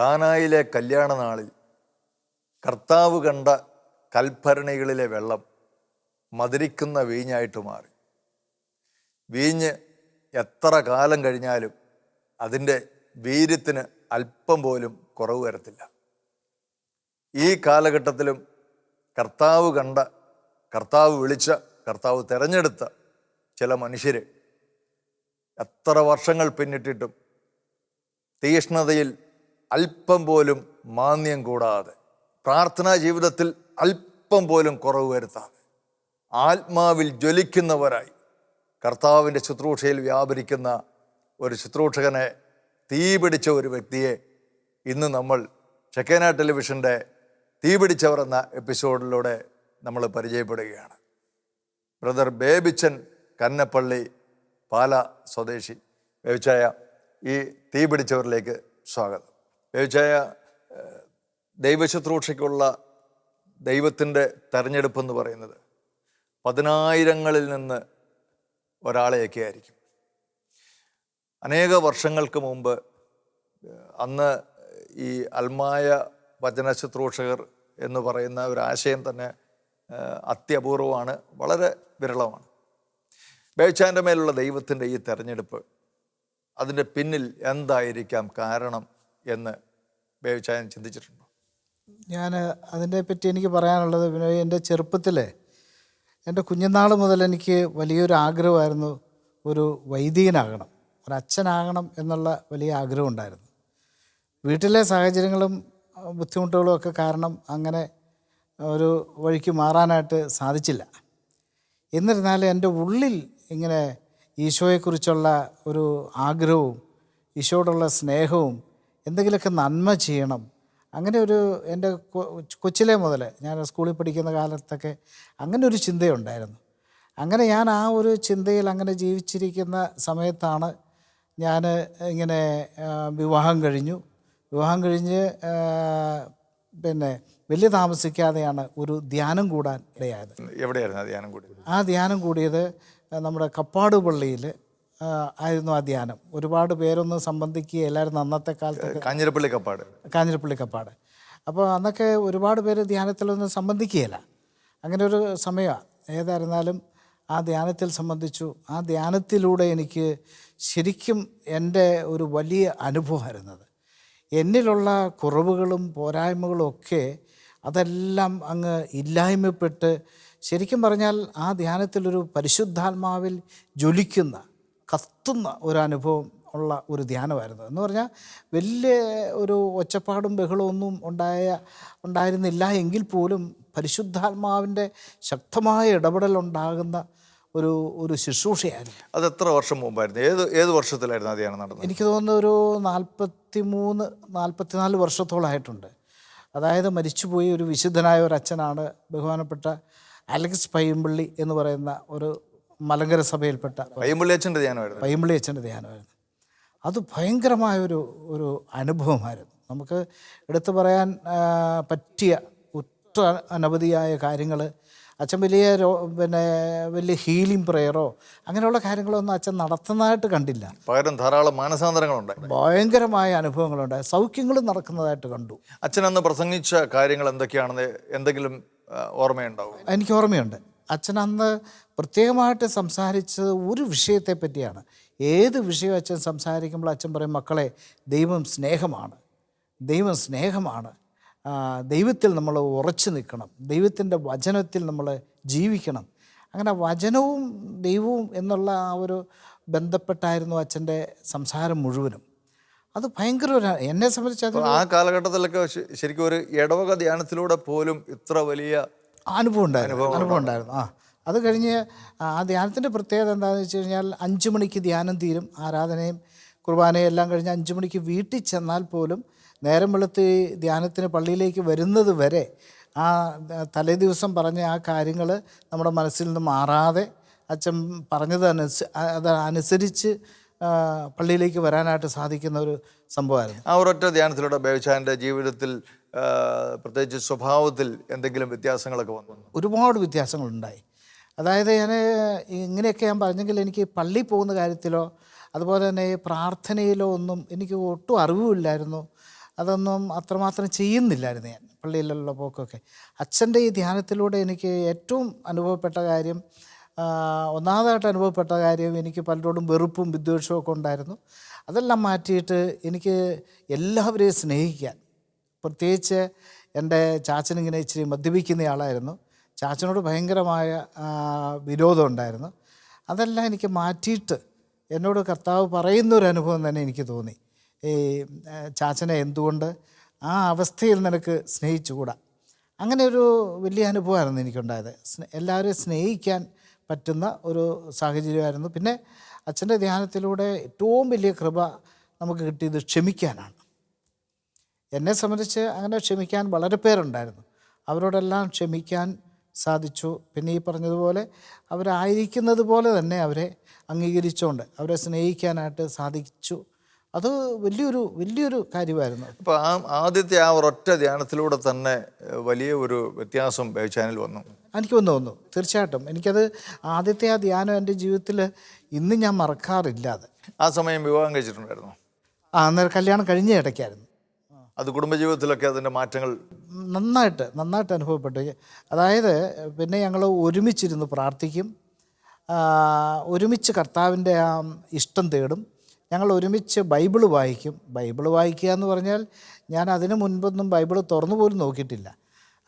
കാനായിലെ കല്യാണ നാളിൽ കർത്താവ് കണ്ട കൽഭരണികളിലെ വെള്ളം മധുരിക്കുന്ന വീഞ്ഞായിട്ട് മാറി. വീഞ്ഞ് എത്ര കാലം കഴിഞ്ഞാലും അതിന്റെ വീര്യത്തിന് അല്പം പോലും കുറവ് വരത്തില്ല. ഈ കാലഘട്ടത്തിലും കർത്താവ് കണ്ട കർത്താവ് വിളിച്ച കർത്താവ് തിരഞ്ഞെടുത്ത ചില മനുഷ്യർ എത്ര വർഷങ്ങൾ പിന്നിട്ടിട്ടും തീഷ്ണതയിൽ അല്പം പോലും മാന്യം കൂടാതെ പ്രാർത്ഥനാ ജീവിതത്തിൽ അല്പം പോലും കുറവ് വരുത്താതെ ആത്മാവിൽ ജ്വലിക്കുന്നവരായി കർത്താവിന്റെ ശുശ്രൂഷയിൽ വ്യാപരിക്കുന്ന ഒരു ശുശ്രൂഷകനെ തീപിടിച്ച ഒരു വ്യക്തിയെ ഇന്ന് നമ്മൾ ഷെക്കേന ടെലിവിഷന്റെ തീപിടിച്ചവർ എന്ന എപ്പിസോഡിലൂടെ നമ്മൾ പരിചയപ്പെടുകയാണ്. ബ്രദർ ബേബിച്ചൻ കന്നപ്പള്ളി പാല സ്വദേശി. ബേബിച്ചായ ഈ തീപിടിച്ചവരിലേക്ക് സ്വാഗതം. ഏഹ്, ദൈവശുശ്രൂഷയ്ക്കുള്ള ദൈവത്തിന്റെ തെരഞ്ഞെടുപ്പ് എന്ന് പറയുന്നത് പതിനായിരങ്ങളിൽ നിന്ന് ഒരാളെയൊക്കെ ആയിരിക്കും. അനേക വർഷങ്ങൾക്ക് മുമ്പ് അന്ന് ഈ അൽമായ വചന ശുശ്രൂഷകർ എന്ന് പറയുന്ന ഒരു ആശയം തന്നെ അത്യപൂർവമാണ് വളരെ വിരളമാണ്. ബേച്ചാന്റെ മേലുള്ള ദൈവത്തിന്റെ ഈ തെരഞ്ഞെടുപ്പ് അതിന്റെ പിന്നിൽ എന്തായിരിക്കാം കാരണം എന്ന് ബേവിച്ചായൻ ചിന്തിച്ചിട്ടുണ്ടോ? ഞാൻ അതിനെപ്പറ്റി എനിക്ക് പറയാനുള്ളത് പിന്നെ എന്റെ ചെറുപ്പത്തിൽ എന്റെ കുഞ്ഞുനാൾ മുതൽ എനിക്ക് വലിയൊരു ആഗ്രഹമായിരുന്നു ഒരു വൈദികനാകണം ഒരു അച്ഛനാകണം എന്നുള്ള വലിയ ആഗ്രഹം ഉണ്ടായിരുന്നു. വീട്ടിലെ സാഹചര്യങ്ങളും ബുദ്ധിമുട്ടുകളും ഒക്കെ കാരണം അങ്ങനെ ഒരു വഴിക്ക് മാറാനായിട്ട് സാധിച്ചില്ല. എന്നിരുന്നാലും എന്റെ ഉള്ളിൽ ഇങ്ങനെ ഈശോയെക്കുറിച്ചുള്ള ഒരു ആഗ്രഹവും ഈശോയോടുള്ള സ്നേഹവും എന്തെങ്കിലുമൊക്കെ നന്മ ചെയ്യണം. അങ്ങനെ ഒരു എന്റെ കൊച്ചിലെ മുതൽ ഞാൻ സ്കൂളിൽ പഠിക്കുന്ന കാലത്തൊക്കെ അങ്ങനെ ഒരു ചിന്തയുണ്ടായിരുന്നു. അങ്ങനെ ഞാൻ ആ ഒരു ചിന്തയിൽ അങ്ങനെ ജീവിച്ചിരിക്കുന്ന സമയത്താണ് ഞാൻ ഇങ്ങനെ വിവാഹം കഴിഞ്ഞു. വിവാഹം കഴിഞ്ഞ് പിന്നെ വലിയ താമസിക്കാതെയാണ് ഒരു ധ്യാനം കൂടാൻ ഇടയായത്. എവിടെയായിരുന്നു ആ ധ്യാനം കൂടിയത്? ആ ധ്യാനം കൂടിയത് നമ്മുടെ കപ്പാട് പള്ളിയിൽ. ആയിരുന്നു ആ ധ്യാനം. ഒരുപാട് പേരൊന്നും എല്ലാവരും അന്നത്തെ കാലത്ത് കാഞ്ഞിരപ്പള്ളി കപ്പാട് കാഞ്ഞിരപ്പള്ളി കപ്പാട് അപ്പോൾ അന്നൊക്കെ ഒരുപാട് പേര് ധ്യാനത്തിലൊന്നും സംബന്ധിക്കുകയില്ല. അങ്ങനെ ഒരു സമയമാണ് ഏതായിരുന്നാലും ആ ധ്യാനത്തിൽ സംബന്ധിച്ചു. ആ ധ്യാനത്തിലൂടെ എനിക്ക് ശരിക്കും എന്റെ ഒരു വലിയ അനുഭവമായിരുന്നത് എന്നിലുള്ള കുറവുകളും പോരായ്മകളും ഒക്കെ അതെല്ലാം അങ്ങ് ഇല്ലായ്മപ്പെട്ട് ശരിക്കും പറഞ്ഞാൽ ആ ധ്യാനത്തിലൊരു പരിശുദ്ധാത്മാവിൽ ജ്വലിക്കുന്ന കത്തുന്ന ഒരു അനുഭവം ഉള്ള ഒരു ധ്യാനമായിരുന്നു. എന്ന് പറഞ്ഞാൽ വലിയ ഒരു ഒച്ചപ്പാടും ബഹളവും ഒന്നും ഉണ്ടായ ഉണ്ടായിരുന്നില്ല എങ്കിൽ പോലും പരിശുദ്ധാത്മാവിന്റെ ശക്തമായ ഇടപെടൽ ഉണ്ടാകുന്ന ഒരു ഒരു ശുശ്രൂഷയായിരുന്നു. അത് എത്ര വർഷം മുമ്പായിരുന്നു? ഏത് ഏത് വർഷത്തിലായിരുന്നു ധ്യാനം നടന്നത്? എനിക്ക് തോന്നുന്നു ഒരു നാൽപ്പത്തി മൂന്ന് നാൽപ്പത്തിനാല് വർഷത്തോളമായിട്ടുണ്ട് അതായത് മരിച്ചുപോയി ഒരു വിശുദ്ധനായ ഒരു അച്ഛനാണ് ബഹുമാനപ്പെട്ട അലക്സ് പയ്യമ്പള്ളി എന്ന് പറയുന്ന ഒരു മലങ്കര സഭയിൽപ്പെട്ട പയ്യമ്പള്ളി അച്ഛന്റെ ധ്യാനമായിരുന്നു. പയ്യമ്പള്ളി അച്ഛന്റെ ധ്യാനമായിരുന്നു. അത് ഭയങ്കരമായൊരു ഒരു അനുഭവമായിരുന്നു. നമുക്ക് എടുത്തു പറയാൻ പറ്റിയ ഒറ്റ അനവധിയായ കാര്യങ്ങൾ അച്ഛൻ വലിയ രോ പിന്നെ വലിയ ഹീലിംഗ് പ്രെയറോ അങ്ങനെയുള്ള കാര്യങ്ങളൊന്നും അച്ഛൻ നടത്തുന്നതായിട്ട് കണ്ടില്ല. പകരം ധാരാളം മാനസാന്തരങ്ങളുണ്ട് ഭയങ്കരമായ അനുഭവങ്ങളുണ്ട് സൗഖ്യങ്ങളും നടക്കുന്നതായിട്ട് കണ്ടു. അച്ഛൻ അന്ന് പ്രസംഗിച്ച കാര്യങ്ങൾ എന്തൊക്കെയാണെന്ന് എന്തെങ്കിലും ഓർമ്മയുണ്ടാവും? എനിക്ക് ഓർമ്മയുണ്ട്. അച്ഛൻ അന്ന് പ്രത്യേകമായിട്ട് സംസാരിച്ചത് ഒരു വിഷയത്തെ പറ്റിയാണ് ഏത് വിഷയം അച്ഛൻ സംസാരിക്കുമ്പോൾ അച്ഛൻ പറയും മക്കളെ ദൈവം സ്നേഹമാണ്. ദൈവം സ്നേഹമാണ്. ദൈവത്തിൽ നമ്മൾ ഉറച്ചു നിൽക്കണം. ദൈവത്തിന്റെ വചനത്തിൽ നമ്മൾ ജീവിക്കണം. അങ്ങനെ വചനവും ദൈവവും എന്നുള്ള ആ ഒരു ബന്ധപ്പെട്ടായിരുന്നു അച്ഛന്റെ സംസാരം മുഴുവനും. അത് ഭയങ്കര ഒരു എന്നെ സംബന്ധിച്ച് ആ കാലഘട്ടത്തിലൊക്കെ ശരിക്കും ഒരു ഇടവക ധ്യാനത്തിലൂടെ പോലും ഇത്ര വലിയ അനുഭവം ഉണ്ടായിരുന്നു. അനുഭവം ഉണ്ടായിരുന്നു. ആ അത് കഴിഞ്ഞ് ആ ധ്യാനത്തിന്റെ പ്രത്യേകത എന്താണെന്ന് വെച്ച് കഴിഞ്ഞാൽ അഞ്ച് മണിക്ക് ധ്യാനം തീരും. ആരാധനയും കുർബാനയും എല്ലാം കഴിഞ്ഞ് അഞ്ച് മണിക്ക് വീട്ടിൽ ചെന്നാൽ പോലും നേരം വെളുത്ത് ധ്യാനത്തിന് പള്ളിയിലേക്ക് വരുന്നത് വരെ ആ തലേ ദിവസം പറഞ്ഞ ആ കാര്യങ്ങൾ നമ്മുടെ മനസ്സിൽ നിന്ന് മാറാതെ അച്ഛൻ പറഞ്ഞത് അനുസ അത് അനുസരിച്ച് പള്ളിയിലേക്ക് വരാനായിട്ട് സാധിക്കുന്ന ഒരു സംഭവമായിരുന്നു. ആ ഒരൊറ്റ ധ്യാനത്തിലൂടെ ബേബിച്ചാന്റെ ജീവിതത്തിൽ പ്രത്യേകിച്ച് സ്വഭാവത്തിൽ എന്തെങ്കിലും വ്യത്യാസങ്ങളൊക്കെ വന്നു? ഒരുപാട് വ്യത്യാസങ്ങളുണ്ടായി. അതായത് ഞാൻ ഇങ്ങനെയൊക്കെ ഞാൻ പറഞ്ഞെങ്കിൽ എനിക്ക് പള്ളി പോകുന്ന കാര്യത്തിലോ അതുപോലെ തന്നെ പ്രാർത്ഥനയിലോ ഒന്നും എനിക്ക് ഒട്ടും അറിവുമില്ലായിരുന്നു. അതൊന്നും അത്രമാത്രം ചെയ്യുന്നില്ലായിരുന്നു ഞാൻ പള്ളിയിലുള്ള പോക്കൊക്കെ. അച്ഛന്റെ ഈ ധ്യാനത്തിലൂടെ എനിക്ക് ഏറ്റവും അനുഭവപ്പെട്ട കാര്യം ഒന്നാമതായിട്ട് അനുഭവപ്പെട്ട കാര്യം എനിക്ക് പലരോടും വെറുപ്പും വിദ്വേഷവും ഒക്കെ ഉണ്ടായിരുന്നു. അതെല്ലാം മാറ്റിയിട്ട് എനിക്ക് എല്ലാവരെയും സ്നേഹിക്കാൻ പ്രത്യേകിച്ച് എന്റെ ചാച്ചനിങ്ങനെ ഇച്ചിരി മദ്യപിക്കുന്ന ആളായിരുന്നു ചാച്ചനോട് ഭയങ്കരമായ വിരോധം ഉണ്ടായിരുന്നു. അതെല്ലാം എനിക്ക് മാറ്റിയിട്ട് എന്നോട് കർത്താവ് പറയുന്ന ഒരു അനുഭവം തന്നെ എനിക്ക് തോന്നി. ഈ ചാച്ചനെ എന്തുകൊണ്ട് ആ അവസ്ഥയിൽ നിനക്ക് സ്നേഹിച്ചുകൂടാ? അങ്ങനെ ഒരു വലിയ അനുഭവമായിരുന്നു എനിക്കുണ്ടായത്. എല്ലാവരെയും സ്നേഹിക്കാൻ പറ്റുന്ന ഒരു സാഹചര്യമായിരുന്നു. പിന്നെ അച്ഛന്റെ ധ്യാനത്തിലൂടെ ഏറ്റവും വലിയ കൃപ നമുക്ക് കിട്ടിയത് ക്ഷമിക്കാനാണ്. എന്നെ സംബന്ധിച്ച് അങ്ങനെ ക്ഷമിക്കാൻ വളരെ പേരുണ്ടായിരുന്നു. അവരോടെല്ലാം ക്ഷമിക്കാൻ സാധിച്ചു. പിന്നെ ഈ പറഞ്ഞതുപോലെ അവരായിരിക്കുന്നത് പോലെ തന്നെ അവരെ അംഗീകരിച്ചുകൊണ്ട് അവരെ സ്നേഹിക്കാനായിട്ട് സാധിച്ചു. അത് വലിയൊരു വലിയൊരു കാര്യമായിരുന്നു. അപ്പോൾ ആ ആദ്യത്തെ ആ ഒരൊറ്റ ധ്യാനത്തിലൂടെ തന്നെ വലിയ ഒരു വ്യത്യാസം ചാനൽ വന്നു. എനിക്ക് വന്നു വന്നു. തീർച്ചയായിട്ടും. എനിക്കത് ആദ്യത്തെ ആ ധ്യാനം എന്റെ ജീവിതത്തിൽ ഇന്ന് ഞാൻ മറക്കാറില്ല അത്. ആ സമയം വിവാഹം കഴിച്ചിട്ടുണ്ടായിരുന്നു? ആ അന്നേരം കല്യാണം കഴിഞ്ഞ ഇടയ്ക്കായിരുന്നു. അത് കുടുംബജീവിതത്തിലൊക്കെ അതിന്റെ മാറ്റങ്ങൾ നന്നായിട്ട് നന്നായിട്ട് അനുഭവപ്പെട്ടു. അതായത് പിന്നെ ഞങ്ങൾ ഒരുമിച്ചിരുന്ന് പ്രാർത്ഥിക്കും. ഒരുമിച്ച് കർത്താവിന്റെ ആ ഇഷ്ടം തേടും. ഞങ്ങൾ ഒരുമിച്ച് ബൈബിൾ വായിക്കും. ബൈബിൾ വായിക്കുക എന്ന് പറഞ്ഞാൽ ഞാൻ അതിനു മുൻപൊന്നും ബൈബിൾ തുറന്നു പോലും നോക്കിയിട്ടില്ല.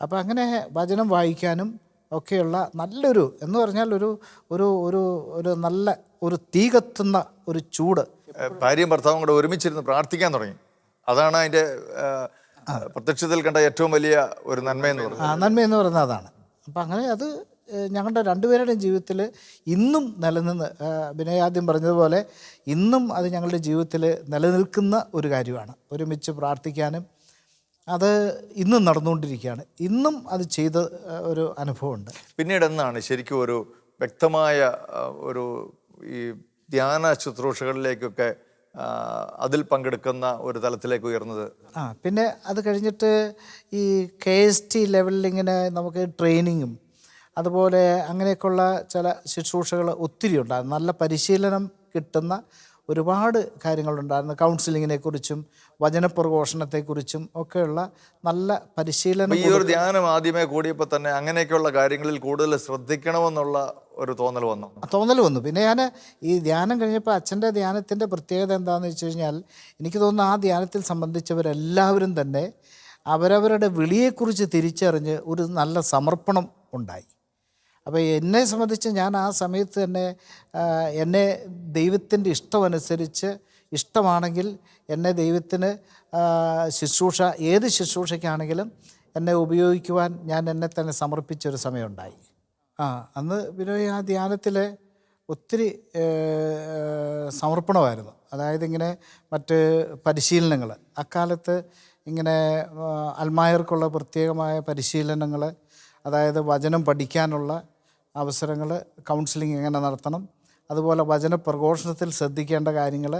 അപ്പോൾ അങ്ങനെ വചനം വായിക്കാനും ഒക്കെയുള്ള നല്ലൊരു എന്ന് പറഞ്ഞാൽ ഒരു ഒരു ഒരു ഒരു നല്ല ഒരു തീ കത്തുന്ന ഒരു ചൂട്. ഭാര്യയും ഭർത്താവും കൂടെ ഒരുമിച്ചിരുന്ന് പ്രാർത്ഥിക്കാൻ തുടങ്ങി. അതാണ് അതിന്റെ പ്രത്യക്ഷത്തിൽ കണ്ട ഏറ്റവും വലിയ ഒരു നന്മയെന്ന് പറയുന്നത് ആ, നന്മ എന്ന് പറയുന്നത് അതാണ്. അപ്പം അങ്ങനെ അത് ഞങ്ങളുടെ രണ്ടുപേരുടെയും ജീവിതത്തിൽ ഇന്നും നിലനിന്ന് വിനയാദ്യം ആദ്യം പറഞ്ഞതുപോലെ ഇന്നും അത് ഞങ്ങളുടെ ജീവിതത്തിൽ നിലനിൽക്കുന്ന ഒരു കാര്യമാണ്. ഒരുമിച്ച് പ്രാർത്ഥിക്കാനും അത് ഇന്നും നടന്നുകൊണ്ടിരിക്കുകയാണ്. ഇന്നും അത് ചെയ്ത ഒരു അനുഭവമുണ്ട്. പിന്നീട് എന്നാണ് ശരിക്കും ഒരു വ്യക്തമായ ഒരു ഈ ധ്യാന ശുശ്രൂഷകളിലേക്കൊക്കെ അതിൽ പങ്കെടുക്കുന്ന ഒരു തലത്തിലേക്ക് ഉയർന്നത്? ആ പിന്നെ അത് കഴിഞ്ഞിട്ട് ഈ കെ എസ് ടി ലെവലിൽ ഇങ്ങനെ നമുക്ക് ട്രെയിനിങ്ങും അതുപോലെ അങ്ങനെയൊക്കെയുള്ള ചില ശുശ്രൂഷകൾ ഒത്തിരി ഉണ്ടായിരുന്നു നല്ല പരിശീലനം കിട്ടുന്ന ഒരുപാട് കാര്യങ്ങളുണ്ടായിരുന്നു. കൗൺസിലിങ്ങിനെ കുറിച്ചും വചനപ്രഘോഷണത്തെക്കുറിച്ചും ഒക്കെയുള്ള നല്ല പരിശീലനം ഈ ഒരു ധ്യാനം ആദ്യമേ കൂടിയപ്പോൾ തന്നെ അങ്ങനെയൊക്കെയുള്ള കാര്യങ്ങളിൽ കൂടുതൽ ശ്രദ്ധിക്കണമെന്നുള്ള ഒരു തോന്നൽ വന്നു. തോന്നൽ വന്നു. പിന്നെ ഞാൻ ഈ ധ്യാനം കഴിഞ്ഞപ്പോൾ അച്ഛന്റെ ധ്യാനത്തിന്റെ പ്രത്യേകത എന്താണെന്ന് വെച്ച് കഴിഞ്ഞാൽ എനിക്ക് തോന്നുന്നു ആ ധ്യാനത്തിൽ സംബന്ധിച്ചവരെല്ലാവരും തന്നെ അവരവരുടെ വിളിയെക്കുറിച്ച് തിരിച്ചറിഞ്ഞ് ഒരു നല്ല സമർപ്പണം ഉണ്ടായി. അപ്പോൾ എന്നെ സംബന്ധിച്ച് ഞാൻ ആ സമയത്ത് തന്നെ എന്നെ ദൈവത്തിന്റെ ഇഷ്ടമനുസരിച്ച് ഇഷ്ടമാണെങ്കിൽ എന്നെ ദൈവത്തിന് ശുശ്രൂഷ ഏത് ശുശ്രൂഷയ്ക്കാണെങ്കിലും എന്നെ ഉപയോഗിക്കുവാൻ ഞാൻ എന്നെ തന്നെ സമർപ്പിച്ചൊരു സമയമുണ്ടായി. ആ അന്ന് പിന്നെ ആ ധ്യാനത്തിൽ ഒത്തിരി സമർപ്പണമായിരുന്നു. അതായത് ഇങ്ങനെ മറ്റ് പരിശീലനങ്ങൾ അക്കാലത്ത് ഇങ്ങനെ അൽമായർക്കുള്ള പ്രത്യേകമായ പരിശീലനങ്ങൾ അതായത് വചനം പഠിക്കാനുള്ള അവസരങ്ങൾ കൗൺസിലിംഗ് എങ്ങനെ നടത്തണം. അതുപോലെ വചന പ്രഘോഷണത്തിൽ ശ്രദ്ധിക്കേണ്ട കാര്യങ്ങൾ.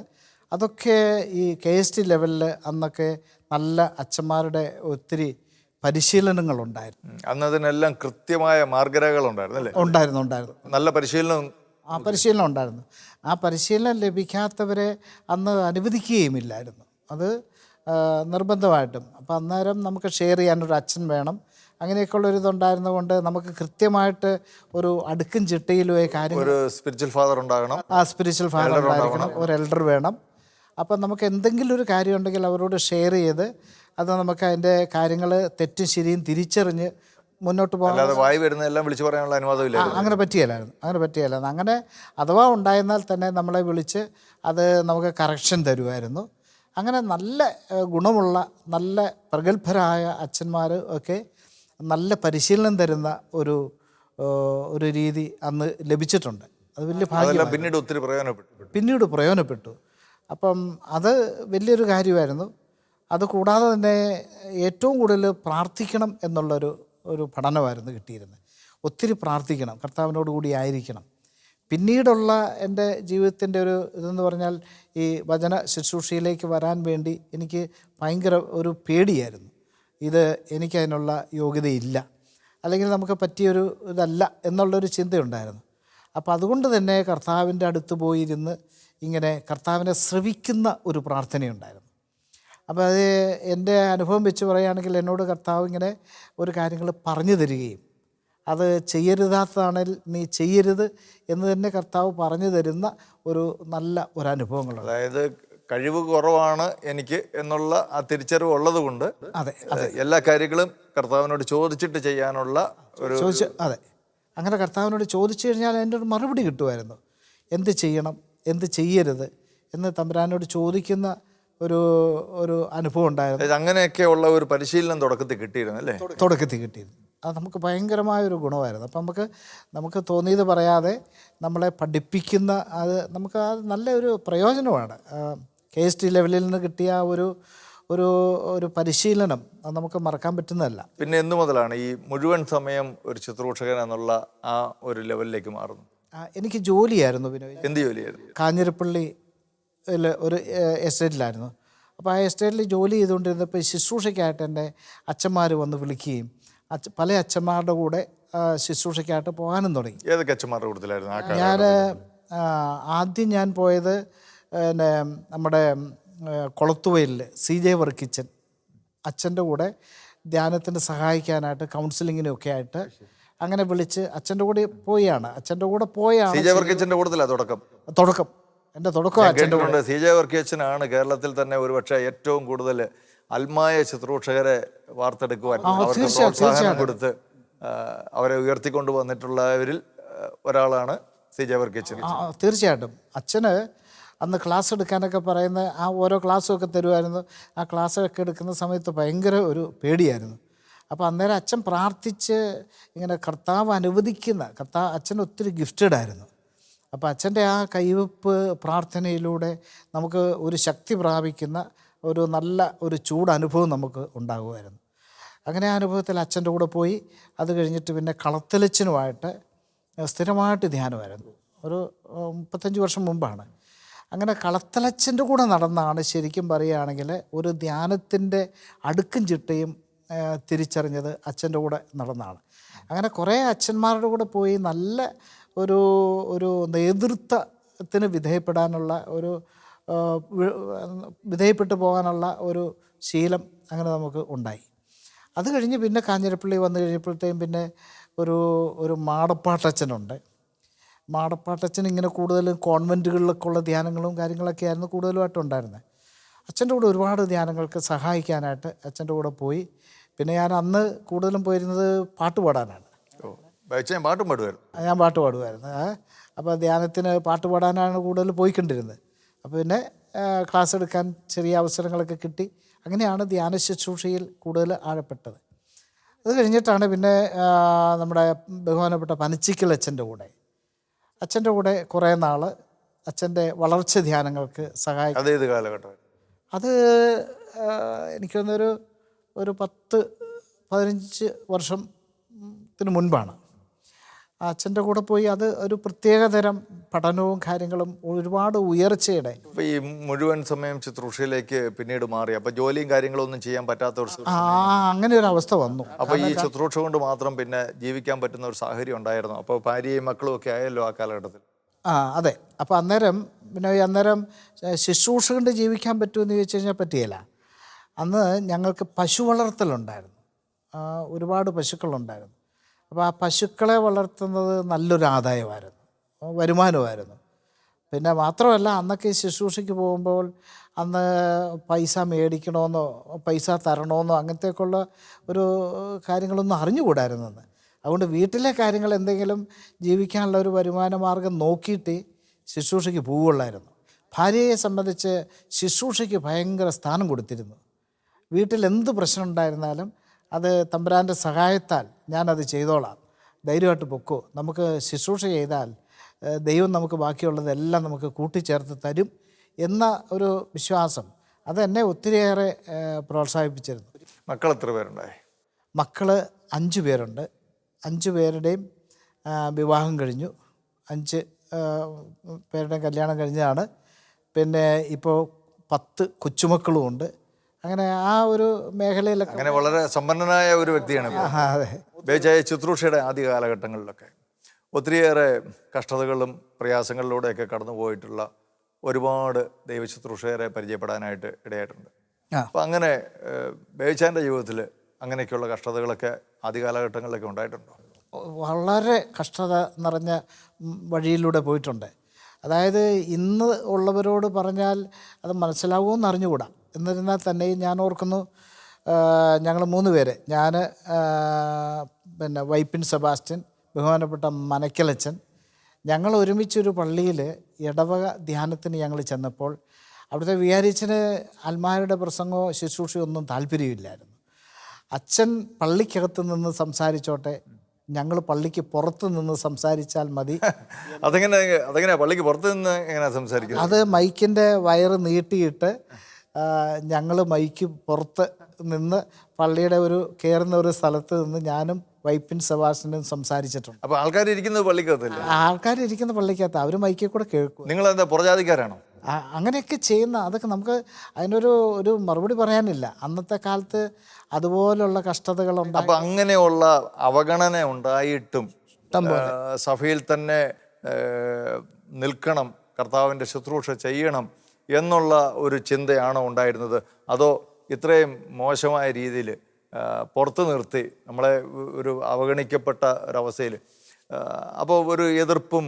അതൊക്കെ ഈ കെ എസ് ടി ലെവലിൽ അന്നൊക്കെ നല്ല അച്ഛന്മാരുടെ ഒത്തിരി പരിശീലനങ്ങളുണ്ടായിരുന്നു. അന്ന് അതിനെല്ലാം കൃത്യമായ മാർഗരേഖകളുണ്ടായിരുന്നു അല്ലേ? ഉണ്ടായിരുന്നു ഉണ്ടായിരുന്നു. നല്ല പരിശീലനം ആ പരിശീലനം ഉണ്ടായിരുന്നു. ആ പരിശീലനം ലഭിക്കാത്തവരെ അന്ന് അനുവദിക്കുകയുമില്ലായിരുന്നു. അത് നിർബന്ധമായിട്ടും. അപ്പം അന്നേരം നമുക്ക് ഷെയർ ചെയ്യാനൊരു അച്ഛൻ വേണം. അങ്ങനെയൊക്കെയുള്ള ഒരു ഇതുണ്ടായിരുന്നതുകൊണ്ട് നമുക്ക് കൃത്യമായിട്ട് ഒരു അടുക്കും ചിട്ടയിലുമായ കാര്യം ഒരു സ്പിരിച്വൽ ഫാദർ ഉണ്ടാകണം. ആ സ്പിരിച്വൽ ഫാദർ ഉണ്ടായിരിക്കണം. ഒരു എൽഡർ വേണം. അപ്പം നമുക്ക് എന്തെങ്കിലും ഒരു കാര്യം ഉണ്ടെങ്കിൽ അവരോട് ഷെയർ ചെയ്ത് അത് നമുക്ക് അതിന്റെ കാര്യങ്ങൾ തെറ്റും ശരിയും തിരിച്ചറിഞ്ഞ് മുന്നോട്ട് പോകാൻ അല്ലാതെ വായി വരുന്നതെല്ലാം വിളിച്ചു പറയാനുള്ള അനുവാദമില്ല അങ്ങനെ പറ്റിയല്ലായിരുന്നു. അങ്ങനെ പറ്റിയല്ലായിരുന്നു. അങ്ങനെ അഥവാ ഉണ്ടായിരുന്നാൽ തന്നെ നമ്മളെ വിളിച്ച് അത് നമുക്ക് കറക്ഷൻ തരുമായിരുന്നു. അങ്ങനെ നല്ല ഗുണമുള്ള നല്ല പ്രഗത്ഭരായ അച്ഛന്മാർ ഒക്കെ നല്ല പരിശീലനം തരുന്ന ഒരു ഒരു രീതി അന്ന് ലഭിച്ചിട്ടുണ്ട്. അത് വലിയ ഭാഗ്യം പിന്നീട് ഒത്തിരി പ്രയോജനപ്പെട്ടു. പിന്നീട് പ്രയോജനപ്പെട്ടു. അപ്പം അത് വലിയൊരു കാര്യമായിരുന്നു. അത് കൂടാതെ തന്നെ ഏറ്റവും കൂടുതൽ പ്രാർത്ഥിക്കണം എന്നുള്ളൊരു ഒരു പഠനമായിരുന്നു കിട്ടിയിരുന്നത്. ഒത്തിരി പ്രാർത്ഥിക്കണം കർത്താവിനോട് കൂടി ആയിരിക്കണം. പിന്നീടുള്ള എന്റെ ജീവിതത്തിന്റെ ഒരു ഇതെന്ന് പറഞ്ഞാൽ ഈ വചന ശുശ്രൂഷയിലേക്ക് വരാൻ വേണ്ടി എനിക്ക് ഭയങ്കര ഒരു പേടിയായിരുന്നു. ഇത് എനിക്കതിനുള്ള യോഗ്യതയില്ല. അല്ലെങ്കിൽ നമുക്ക് പറ്റിയൊരു ഇതല്ല എന്നുള്ളൊരു ചിന്തയുണ്ടായിരുന്നു. അപ്പോൾ അതുകൊണ്ട് തന്നെ കർത്താവിന്റെ അടുത്ത് പോയിരുന്ന് ഇങ്ങനെ കർത്താവിനെ ശ്രവിക്കുന്ന ഒരു പ്രാർത്ഥനയുണ്ടായിരുന്നു. അപ്പോൾ അത് എന്റെ അനുഭവം വെച്ച് പറയുകയാണെങ്കിൽ എന്നോട് കർത്താവ് ഇങ്ങനെ ഒരു കാര്യങ്ങൾ പറഞ്ഞു തരികയും അത് ചെയ്യരുതാത്തതാണെങ്കിൽ നീ ചെയ്യരുത് എന്ന് തന്നെ കർത്താവ് പറഞ്ഞു തരുന്ന ഒരു നല്ല ഒരു അനുഭവങ്ങളുണ്ട് അതായത് കഴിവ് കുറവാണ് എനിക്ക് എന്നുള്ള ആ തിരിച്ചറിവ് ഉള്ളത് കൊണ്ട് അതെ. എല്ലാ കാര്യങ്ങളും കർത്താവിനോട് ചോദിച്ചിട്ട് ചെയ്യാനുള്ള ഒരു ചോദിച്ച് അതെ. അങ്ങനെ കർത്താവിനോട് ചോദിച്ചു കഴിഞ്ഞാൽ എന്റെ ഒരു മറുപടി കിട്ടുമായിരുന്നു. എന്ത് ചെയ്യണം എന്ത് ചെയ്യരുത് എന്ന് തമ്പുരാനോട് ചോദിക്കുന്ന ഒരു ഒരു അനുഭവം ഉണ്ടായിരുന്നു. അങ്ങനെയൊക്കെയുള്ള അങ്ങനെയൊക്കെ ഉള്ള ഒരു പരിശീലനം തുടക്കത്തിൽ കിട്ടിയിരുന്നു അല്ലേ? തുടക്കത്തിൽ കിട്ടിയിരുന്നു. അത് നമുക്ക് ഭയങ്കരമായ ഒരു ഗുണമായിരുന്നു. അപ്പം നമുക്ക് നമുക്ക് തോന്നിയത് പറയാതെ നമ്മളെ പഠിപ്പിക്കുന്ന അത് നമുക്ക് അത് നല്ലൊരു പ്രയോജനമാണ്. കെ എസ് ടി ലെവലിൽ നിന്ന് കിട്ടിയ ഒരു ഒരു ഒരു പരിശീലനം അത് നമുക്ക് മറക്കാൻ പറ്റുന്നതല്ല. പിന്നെ എന്നു മുതലാണ് ഈ മുഴുവൻ സമയം ഒരു ശുശ്രൂഷകൻ എന്നുള്ള ആ ഒരു ലെവലിലേക്ക് മാറുന്നു എനിക്ക് ജോലിയായിരുന്നു വിനോദ് എന്ത് ജോലിയായിരുന്നു? കാഞ്ഞിരപ്പള്ളി ഒരു എസ്റ്റേറ്റിലായിരുന്നു. അപ്പോൾ ആ എസ്റ്റേറ്റിൽ ജോലി ചെയ്തുകൊണ്ടിരുന്നപ്പോൾ ശുശ്രൂഷയ്ക്കായിട്ട് എന്റെ അച്ഛന്മാർ വന്ന് വിളിക്കുകയും അച്ഛ പല അച്ഛന്മാരുടെ കൂടെ ശുശ്രൂഷയ്ക്കായിട്ട് പോകാനും തുടങ്ങി. ഏതൊക്കെ അച്ഛന്മാരുടെ കൂടുതലായിരുന്നു ഞാൻ ആദ്യം ഞാൻ പോയത് പിന്നെ നമ്മുടെ കൊളത്തുവയലിൽ സി ജെ വർക്കിച്ചൻ അച്ഛന്റെ കൂടെ ധ്യാനത്തിന് സഹായിക്കാനായിട്ട് കൗൺസിലിങ്ങിനൊക്കെ ആയിട്ട് അങ്ങനെ വിളിച്ച് അച്ഛന്റെ കൂടെ പോയാണ്. അച്ഛന്റെ കൂടെ പോയാണ് സി ജെ വർക്കിച്ചന്റെ കൂടുതലാണ് തുടക്കം? തുടക്കം. എന്റെ തുടക്കം അച്ഛന്റെ കൂടെ. സി ജെ വർക്കിച്ചനാണ് കേരളത്തിൽ തന്നെ ഒരുപക്ഷെ ഏറ്റവും കൂടുതൽ അൽമായ ശുശ്രൂഷകരെ വാർത്തെടുക്കുവാൻ അവർക്ക് പ്രോത്സാഹനം കൊടുത്ത് അവരെ ഉയർത്തിക്കൊണ്ടു വന്നിട്ടുള്ളവരിൽ ഒരാളാണ് സി ജെ വർക്കിച്ചൻ. തീർച്ചയായിട്ടും. അച്ഛന് അന്ന് ക്ലാസ് എടുക്കാനൊക്കെ പറയുന്ന ആ ഓരോ ക്ലാസ്സും ഒക്കെ തരുമായിരുന്നു. ആ ക്ലാസ്സൊക്കെ എടുക്കുന്ന സമയത്ത് ഭയങ്കര ഒരു പേടിയായിരുന്നു. അപ്പോൾ അന്നേരം അച്ഛൻ പ്രാർത്ഥിച്ച് ഇങ്ങനെ കർത്താവ് അനുവദിക്കുന്ന കർത്താവ് അച്ഛൻ ഒത്തിരി ഗിഫ്റ്റഡ് ആയിരുന്നു. അപ്പോൾ അച്ഛന്റെ ആ കൈവപ്പ് പ്രാർത്ഥനയിലൂടെ നമുക്ക് ഒരു ശക്തി പ്രാപിക്കുന്ന ഒരു നല്ല ഒരു ചൂട് അനുഭവം നമുക്ക് ഉണ്ടാകുമായിരുന്നു. അങ്ങനെ ആ അനുഭവത്തിൽ അച്ഛന്റെ കൂടെ പോയി. അത് കഴിഞ്ഞിട്ട് പിന്നെ കളത്തലച്ചനുമായിട്ട് സ്ഥിരമായിട്ട് ധ്യാനമായിരുന്നു. ഒരു മുപ്പത്തഞ്ച് വർഷം മുമ്പാണ്. അങ്ങനെ കളത്തലച്ചന്റെ കൂടെ നടന്നാണ് ശരിക്കും പറയുകയാണെങ്കിൽ ഒരു ധ്യാനത്തിന്റെ അടുക്കും ചിട്ടയും തിരിച്ചറിഞ്ഞത് അച്ഛന്റെ കൂടെ നടന്നാണ്. അങ്ങനെ കുറേ അച്ഛന്മാരുടെ കൂടെ പോയി നല്ല ഒരു ഒരു നേതൃത്വത്തിന് വിധേയപ്പെടാനുള്ള ഒരു വിധേയപ്പെട്ടു പോകാനുള്ള ഒരു ശീലം അങ്ങനെ നമുക്ക് ഉണ്ടായി. അത് കഴിഞ്ഞ് പിന്നെ കാഞ്ഞിരപ്പള്ളി വന്നു കഴിഞ്ഞപ്പോഴത്തേക്കും പിന്നെ ഒരു ഒരു മാടപ്പാട്ടച്ഛനുണ്ട്. മാടപ്പാട്ടച്ഛൻ ഇങ്ങനെ കൂടുതലും കോൺവെന്റുകളിലൊക്കെ ഉള്ള ധ്യാനങ്ങളും കാര്യങ്ങളൊക്കെ ആയിരുന്നു കൂടുതലുമായിട്ട് ഉണ്ടായിരുന്നത് അച്ഛന്റെ കൂടെ ഒരുപാട് ധ്യാനങ്ങൾക്ക് സഹായിക്കാനായിട്ട് അച്ഛന്റെ കൂടെ പോയി. പിന്നെ ഞാൻ അന്ന് കൂടുതലും പോയിരുന്നത് പാട്ട് പാടാനാണ്. പാട്ട് പാട്ടും പാടുമായിരുന്നു ഞാൻ പാട്ട് പാടുമായിരുന്നു അപ്പോൾ ധ്യാനത്തിന് പാട്ട് പാടാനാണ് കൂടുതൽ പോയിക്കൊണ്ടിരുന്നത് അപ്പോൾ പിന്നെ ക്ലാസ് എടുക്കാൻ ചെറിയ അവസരങ്ങളൊക്കെ കിട്ടി. അങ്ങനെയാണ് ധ്യാന ശുശ്രൂഷയിൽ കൂടുതൽ ആഴപ്പെട്ടത്. അത് കഴിഞ്ഞിട്ടാണ് പിന്നെ നമ്മുടെ ബഹുമാനപ്പെട്ട പനച്ചിക്കൽ അച്ഛന്റെ കൂടെ അച്ഛന്റെ കൂടെ കുറേ നാൾ അച്ഛന്റെ വളർച്ച ധ്യാനങ്ങൾക്ക് സഹായിക്കും. അതേത് കാലഘട്ടം. അത് എനിക്ക് തോന്നുന്നൊരു ഒരു പത്ത് പതിനഞ്ച് വർഷത്തിന് മുൻപാണ്. അച്ഛന്റെ കൂടെ പോയി അത് ഒരു പ്രത്യേകതരം പഠനവും കാര്യങ്ങളും ഒരുപാട് ഉയർച്ചയുടെ. അപ്പൊ ഈ മുഴുവൻ സമയം ശുശ്രൂഷയിലേക്ക് പിന്നീട് മാറി. അപ്പോൾ ജോലിയും കാര്യങ്ങളും ഒന്നും ചെയ്യാൻ പറ്റാത്ത ഒരു. ആ അങ്ങനെ ഒരു അവസ്ഥ വന്നു. അപ്പോൾ ഈ ശുശ്രൂഷ കൊണ്ട് മാത്രം പിന്നെ ജീവിക്കാൻ പറ്റുന്ന ഒരു സാഹചര്യം ഉണ്ടായിരുന്നു. അപ്പോൾ ഭാര്യയും മക്കളും ഒക്കെ ആയല്ലോ ആ കാലഘട്ടത്തിൽ? ആ അതെ. അപ്പോൾ അന്നേരം പിന്നെ അന്നേരം ശുശ്രൂഷ കൊണ്ട് ജീവിക്കാൻ പറ്റുമെന്ന് ചോദിച്ചു കഴിഞ്ഞാൽ പറ്റിയല്ല അന്ന് ഞങ്ങൾക്ക് പശു വളർത്തലുണ്ടായിരുന്നു. ഒരുപാട് പശുക്കളുണ്ടായിരുന്നു. അപ്പോൾ ആ പശുക്കളെ വളർത്തുന്നത് നല്ലൊരു ആദായമായിരുന്നു. വരുമാനമായിരുന്നു. പിന്നെ മാത്രമല്ല അന്നൊക്കെ ശുശ്രൂഷയ്ക്ക് പോകുമ്പോൾ അന്ന് പൈസ മേടിക്കണമെന്നോ പൈസ തരണമെന്നോ അങ്ങനത്തേക്കുള്ള ഒരു കാര്യങ്ങളൊന്നും അറിഞ്ഞുകൂടായിരുന്നു അന്ന്. അതുകൊണ്ട് വീട്ടിലെ കാര്യങ്ങൾ എന്തെങ്കിലും ജീവിക്കാനുള്ള ഒരു വരുമാന മാർഗം നോക്കിയിട്ട് ശുശ്രൂഷയ്ക്ക് പോവുകയുള്ളായിരുന്നു. ഭാര്യയെ സംബന്ധിച്ച് ശുശ്രൂഷയ്ക്ക് ഭയങ്കര സ്ഥാനം കൊടുത്തിരുന്നു. വീട്ടിൽ എന്ത് പ്രശ്നം ഉണ്ടായിരുന്നാലും അത് തമ്പുരാന്റെ സഹായത്താൽ ഞാനത് ചെയ്തോളാം. ധൈര്യമായിട്ട് പൊക്കോ. നമുക്ക് ശുശ്രൂഷ ചെയ്താൽ ദൈവം നമുക്ക് ബാക്കിയുള്ളതെല്ലാം നമുക്ക് കൂട്ടിച്ചേർത്ത് തരും എന്ന ഒരു വിശ്വാസം. അതെന്നെ ഒത്തിരിയേറെ പ്രോത്സാഹിപ്പിച്ചിരുന്നു. മക്കൾ എത്ര പേരുണ്ടായി? മക്കൾ അഞ്ച് പേരുണ്ട്. അഞ്ച് പേരുടെയും വിവാഹം കഴിഞ്ഞു. അഞ്ച് പേരുടെയും കല്യാണം കഴിഞ്ഞതാണ്. പിന്നെ ഇപ്പോൾ പത്ത് കൊച്ചുമക്കളും ഉണ്ട് അങ്ങനെ ആ ഒരു മേഖലയിലൊക്കെ അങ്ങനെ വളരെ സമ്പന്നനായ ഒരു വ്യക്തിയാണ്. അതെ. ബേജായ ശുശ്രൂഷയുടെ ആദ്യ കാലഘട്ടങ്ങളിലൊക്കെ ഒത്തിരിയേറെ കഷ്ടതകളും പ്രയാസങ്ങളിലൂടെയൊക്കെ കടന്നു പോയിട്ടുള്ള ഒരുപാട് ദൈവശുശ്രൂഷകരെ പരിചയപ്പെടാനായിട്ട് ഇടയായിട്ടുണ്ട്. അപ്പം അങ്ങനെ ബേബിച്ചാന്റെ ജീവിതത്തിൽ അങ്ങനെയൊക്കെയുള്ള കഷ്ടതകളൊക്കെ ആദ്യ കാലഘട്ടങ്ങളിലൊക്കെ ഉണ്ടായിട്ടുണ്ടോ? വളരെ കഷ്ടത നിറഞ്ഞ വഴിയിലൂടെ പോയിട്ടുണ്ട്. അതായത് ഇന്ന് ഉള്ളവരോട് പറഞ്ഞാൽ അത് മനസ്സിലാവുമെന്ന് അറിഞ്ഞുകൂടാ എന്നിരുന്നാൽ തന്നെയും ഞാൻ ഓർക്കുന്നു ഞങ്ങൾ മൂന്ന് പേര്. ഞാൻ പിന്നെ വൈപ്പിൻ സെബാസ്റ്റ്യൻ ബഹുമാനപ്പെട്ട മനക്കലച്ചൻ. ഞങ്ങൾ ഒരുമിച്ചൊരു പള്ളിയിൽ ഇടവക ധ്യാനത്തിന് ഞങ്ങൾ ചെന്നപ്പോൾ അവിടുത്തെ വികാരിച്ചന് അൽമാരുടെ പ്രസംഗമോ ശുശ്രൂഷയോ ഒന്നും താല്പര്യമില്ലായിരുന്നു. അച്ഛൻ പള്ളിക്കകത്ത് നിന്ന് സംസാരിച്ചോട്ടെ ഞങ്ങൾ പള്ളിക്ക് പുറത്ത് നിന്ന് സംസാരിച്ചാൽ മതി. അതെങ്ങനെ അതെങ്ങനെ പള്ളിക്ക് പുറത്ത് നിന്ന് എങ്ങനെയാ സംസാരിക്കും അത് മൈക്കിന്റെ വയറ് നീട്ടിയിട്ട് ഞങ്ങൾ മൈക്ക് പുറത്ത് നിന്ന് പള്ളിയുടെ ഒരു കയറുന്ന ഒരു സ്ഥലത്ത് നിന്ന് ഞാനും വൈപ്പിൻ സെബാസ്റ്റിനും സംസാരിച്ചിട്ടുണ്ട്. അപ്പോൾ ആൾക്കാർ ഇരിക്കുന്നത് പള്ളിക്കകത്തല്ലേ? ആൾക്കാർ ഇരിക്കുന്ന പള്ളിക്കകത്ത്. അവർ മൈക്കിൽ കൂടെ കേൾക്കും നിങ്ങൾ എന്താ പുറജാതിക്കാരാണോ അങ്ങനെയൊക്കെ ചെയ്യുന്ന അതൊക്കെ നമുക്ക് അതിനൊരു ഒരു മറുപടി പറയാനില്ല. അന്നത്തെ കാലത്ത് അതുപോലുള്ള കഷ്ടതകളുണ്ട് അപ്പൊ അങ്ങനെയുള്ള അവഗണന ഉണ്ടായിട്ടും സഭയിൽ തന്നെ നിൽക്കണം കർത്താവിന്റെ ശുശ്രൂഷ ചെയ്യണം എന്നുള്ള ഒരു ചിന്തയാണോ ഉണ്ടായിരുന്നത്? അതോ ഇത്രയും മോശമായ രീതിയിൽ പുറത്തു നിർത്തി നമ്മളെ ഒരു അവഗണിക്കപ്പെട്ട ഒരവസ്ഥയിൽ അപ്പോൾ ഒരു എതിർപ്പും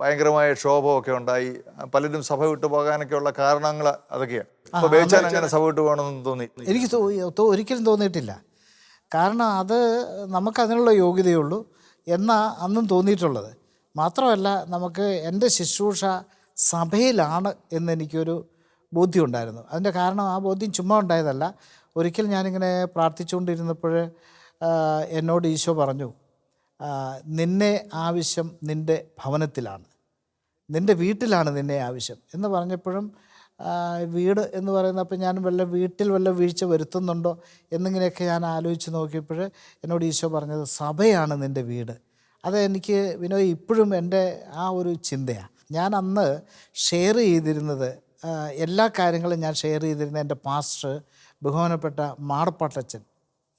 ഭയങ്കരമായ ക്ഷോഭമൊക്കെ ഉണ്ടായി. പലരും സഭ വിട്ടു പോകാനൊക്കെയുള്ള കാരണങ്ങൾ അതൊക്കെയാണ് അപ്പോൾ ബേച്ചാൻ അങ്ങനെ സഭ വിട്ടു പോകണമെന്ന് തോന്നി? എനിക്ക് ഒരിക്കലും തോന്നിയിട്ടില്ല. കാരണം അത് നമുക്കതിനുള്ള യോഗ്യതയുള്ളൂ എന്നാ അന്നും തോന്നിയിട്ടുള്ളത്. മാത്രമല്ല നമുക്ക് എന്റെ ശുശ്രൂഷ സഭയിലാണ് എന്നെനിക്കൊരു ബോധ്യമുണ്ടായിരുന്നു. അതിന്റെ കാരണം ആ ബോധ്യം ചുമ്മാ ഉണ്ടായതല്ല. ഒരിക്കൽ ഞാനിങ്ങനെ പ്രാർത്ഥിച്ചുകൊണ്ടിരുന്നപ്പോൾ എന്നോട് ഈശോ പറഞ്ഞു നിന്നെ ആവശ്യം നിന്റെ ഭവനത്തിലാണ്. നിന്റെ വീട്ടിലാണ് നിന്നെ ആവശ്യം. എന്ന് പറഞ്ഞപ്പോഴും വീട് എന്ന് പറയുന്നപ്പോൾ ഞാൻ വല്ല വീട്ടിൽ വല്ല വീഴ്ച വരുത്തുന്നുണ്ടോ? എന്നിങ്ങനെയൊക്കെ ഞാൻ ആലോചിച്ച് നോക്കിയപ്പോൾ എന്നോട് ഈശോ പറഞ്ഞത് സഭയാണ് നിന്റെ വീട്. അത് എനിക്ക് വിനോയ് ഇപ്പോഴും എന്റെ ആ ഒരു ചിന്തയാണ് ഞാൻ അന്ന് ഷെയർ ചെയ്തിരുന്നത് എല്ലാ കാര്യങ്ങളും ഞാൻ ഷെയർ ചെയ്തിരുന്ന എന്റെ പാസ്റ്റർ ബഹുമാനപ്പെട്ട മാടപ്പാട്ടച്ചൻ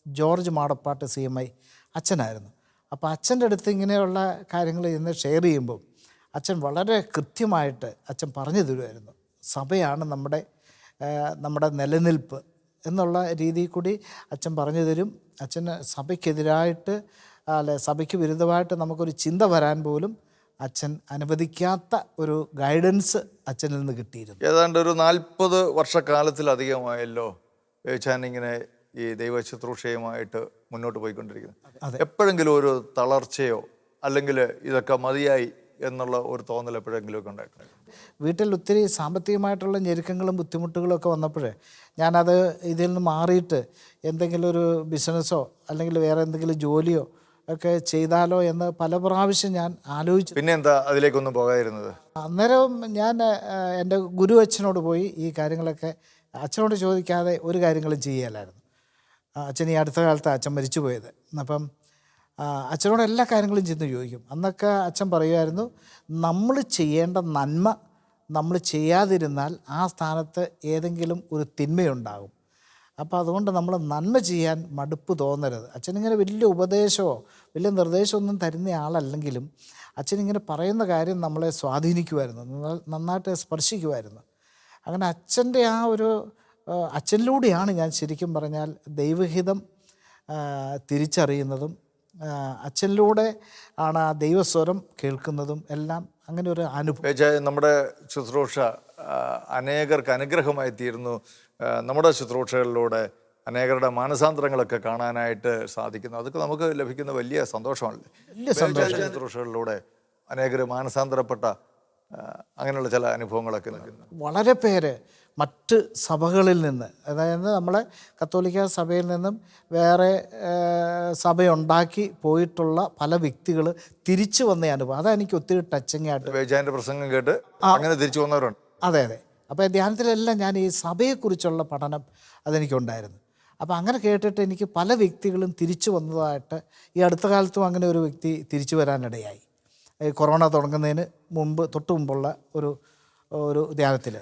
George Madappattu C M I അച്ഛനായിരുന്നു. അപ്പോൾ അച്ഛന്റെ അടുത്ത് ഇങ്ങനെയുള്ള കാര്യങ്ങൾ ഇന്ന് ഷെയർ ചെയ്യുമ്പോൾ അച്ഛൻ വളരെ കൃത്യമായിട്ട് അച്ഛൻ പറഞ്ഞു തരുമായിരുന്നു സഭയാണ് നമ്മുടെ നമ്മുടെ നിലനിൽപ്പ് എന്നുള്ള രീതിയിൽ കൂടി അച്ഛൻ പറഞ്ഞു തരും. അച്ഛന് സഭയ്ക്കെതിരായിട്ട് അല്ലെ സഭയ്ക്ക് വിരുദ്ധമായിട്ട് നമുക്കൊരു ചിന്ത വരാൻ പോലും അച്ഛൻ അനുവദിക്കാത്ത ഒരു ഗൈഡൻസ് അച്ഛനിൽ നിന്ന് കിട്ടിയിരുന്നു. ഏതാണ്ട് ഒരു നാൽപ്പത് വർഷക്കാലത്തിലധികമായല്ലോ ഇങ്ങനെ ഈ ദൈവ ശുശ്രൂഷയുമായിട്ട് മുന്നോട്ട് പോയിക്കൊണ്ടിരിക്കുന്നത്. എപ്പോഴെങ്കിലും ഒരു തളർച്ചയോ അല്ലെങ്കിൽ ഇതൊക്കെ മതിയായി എന്നുള്ള ഒരു തോന്നൽ എപ്പോഴെങ്കിലും ഒക്കെ ഉണ്ടായിട്ടുണ്ട്. വീട്ടിൽ ഒത്തിരി സാമ്പത്തികമായിട്ടുള്ള ഞെരുക്കങ്ങളും ബുദ്ധിമുട്ടുകളും ഒക്കെ വന്നപ്പോഴേ ഞാനത് ഇതിൽ നിന്ന് മാറിയിട്ട് എന്തെങ്കിലും ഒരു ബിസിനസ്സോ അല്ലെങ്കിൽ വേറെ എന്തെങ്കിലും ജോലിയോ ഒക്കെ ചെയ്താലോ എന്ന് പല പ്രാവശ്യം ഞാൻ ആലോചിച്ചു. പിന്നെ എന്താ അതിലേക്കൊന്നും പോകാതിരുന്നത്? അന്നേരം ഞാൻ എന്റെ ഗുരു അച്ഛനോട് പോയി ഈ കാര്യങ്ങളൊക്കെ അച്ഛനോട് ചോദിക്കാതെ ഒരു കാര്യങ്ങളും ചെയ്യലായിരുന്നു. അച്ഛൻ ഈ അടുത്ത കാലത്ത് അച്ഛൻ മരിച്ചു പോയത്. അപ്പം അച്ഛനോട് എല്ലാ കാര്യങ്ങളും ചെന്ന് ചോദിക്കും. അന്നൊക്കെ അച്ഛൻ പറയുമായിരുന്നു നമ്മൾ ചെയ്യേണ്ട നന്മ നമ്മൾ ചെയ്യാതിരുന്നാൽ ആ സ്ഥാനത്ത് ഏതെങ്കിലും ഒരു തിന്മയുണ്ടാകും. അപ്പോൾ അതുകൊണ്ട് നമ്മൾ നന്മ ചെയ്യാൻ മടുപ്പ് തോന്നരുത്. അച്ഛനിങ്ങനെ വലിയ ഉപദേശമോ വലിയ നിർദ്ദേശമൊന്നും തരുന്ന ആളല്ലെങ്കിലും അച്ഛനിങ്ങനെ പറയുന്ന കാര്യം നമ്മളെ സ്വാധീനിക്കുമായിരുന്നു. നന്ന- നന്നായിട്ട് സ്പർശിക്കുമായിരുന്നു. അങ്ങനെ അച്ഛന്റെ ആ ഒരു അച്ഛനിലൂടെയാണ് ഞാൻ ശരിക്കും പറഞ്ഞാൽ ദൈവഹിതം തിരിച്ചറിയുന്നതും അച്ഛനിലൂടെ ആണ് ആ ദൈവസ്വരം കേൾക്കുന്നതും എല്ലാം അങ്ങനെ ഒരു അനുഭവം. നമ്മുടെ ശുശ്രൂഷ അനേകർക്ക് അനുഗ്രഹമായി തീരുന്നു നമ്മുടെ ശുശ്രൂഷകളിലൂടെ അനേകരുടെ മാനസാന്തരങ്ങളൊക്കെ കാണാനായിട്ട് സാധിക്കുന്നു. അതൊക്കെ നമുക്ക് ലഭിക്കുന്ന വലിയ സന്തോഷമാണല്ലേ? സന്തോഷം. ശുശ്രൂഷകളിലൂടെ അനേകർ മാനസാന്തരപ്പെട്ട അങ്ങനെയുള്ള ചില അനുഭവങ്ങളൊക്കെ വളരെ പേര് മറ്റ് സഭകളിൽ നിന്ന് അതായത് നമ്മളെ കത്തോലിക്ക സഭയിൽ നിന്നും വേറെ സഭയുണ്ടാക്കി പോയിട്ടുള്ള പല വ്യക്തികൾ തിരിച്ചു വന്ന അനുഭവം. അതാണ് എനിക്ക് ഒത്തിരി ടച്ചിങ് ആയിട്ട് പ്രസംഗം കേട്ട് അങ്ങനെ തിരിച്ചു വന്നവരുണ്ട്. അതെ അതെ. അപ്പോൾ ധ്യാനത്തിലെല്ലാം ഞാൻ ഈ സഭയെക്കുറിച്ചുള്ള പഠനം അതെനിക്കുണ്ടായിരുന്നു. അപ്പോൾ അങ്ങനെ കേട്ടിട്ട് എനിക്ക് പല വ്യക്തികളും തിരിച്ചു വന്നതായിട്ട് ഈ അടുത്ത കാലത്തും അങ്ങനെ ഒരു വ്യക്തി തിരിച്ചു വരാനിടയായി. കൊറോണ തുടങ്ങുന്നതിന് മുമ്പ് തൊട്ട് മുമ്പുള്ള ഒരു ഒരു ധ്യാനത്തിൽ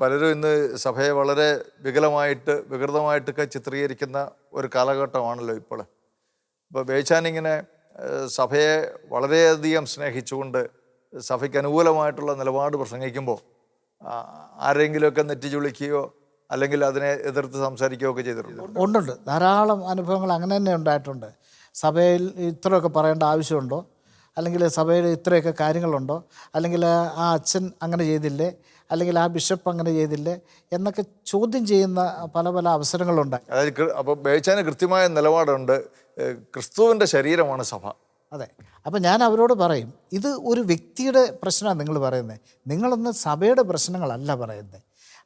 പലരും ഇന്ന് സഭയെ വളരെ വികലമായിട്ട് വികൃതമായിട്ടൊക്കെ ചിത്രീകരിക്കുന്ന ഒരു കാലഘട്ടമാണല്ലോ ഇപ്പോൾ ഇപ്പോൾ ഇങ്ങനെ സഭയെ വളരെയധികം സ്നേഹിച്ചുകൊണ്ട് സഭയ്ക്ക് അനുകൂലമായിട്ടുള്ള നിലപാട് പ്രസംഗിക്കുമ്പോൾ ആരെങ്കിലുമൊക്കെ നെറ്റിച്ചുളിക്കുകയോ അല്ലെങ്കിൽ അതിനെ എതിർത്ത് സംസാരിക്കുകയോ ഒക്കെ ചെയ്തിട്ടുണ്ട്. ഉണ്ടുണ്ട് ധാരാളം അനുഭവങ്ങൾ അങ്ങനെ തന്നെ ഉണ്ടായിട്ടുണ്ട്. സഭയിൽ ഇത്രയൊക്കെ പറയേണ്ട ആവശ്യമുണ്ടോ? അല്ലെങ്കിൽ സഭയിൽ ഇത്രയൊക്കെ കാര്യങ്ങളുണ്ടോ? അല്ലെങ്കിൽ ആ അച്ഛൻ അങ്ങനെ ചെയ്തില്ലേ? അല്ലെങ്കിൽ ആ ബിഷപ്പ് അങ്ങനെ ചെയ്തില്ലേ? എന്നൊക്കെ ചോദ്യം ചെയ്യുന്ന പല പല അവസരങ്ങളുണ്ടായി അതായത് അപ്പോൾ ബേച്ചാന് കൃത്യമായ നിലപാടുണ്ട്. ക്രിസ്തുവിന്റെ ശരീരമാണ് സഭ. അതെ. അപ്പം ഞാൻ അവരോട് പറയും ഇത് ഒരു വ്യക്തിയുടെ പ്രശ്നമാണ് നിങ്ങൾ പറയുന്നത് നിങ്ങളൊന്ന് സഭയുടെ പ്രശ്നങ്ങളല്ല പറയുന്നത്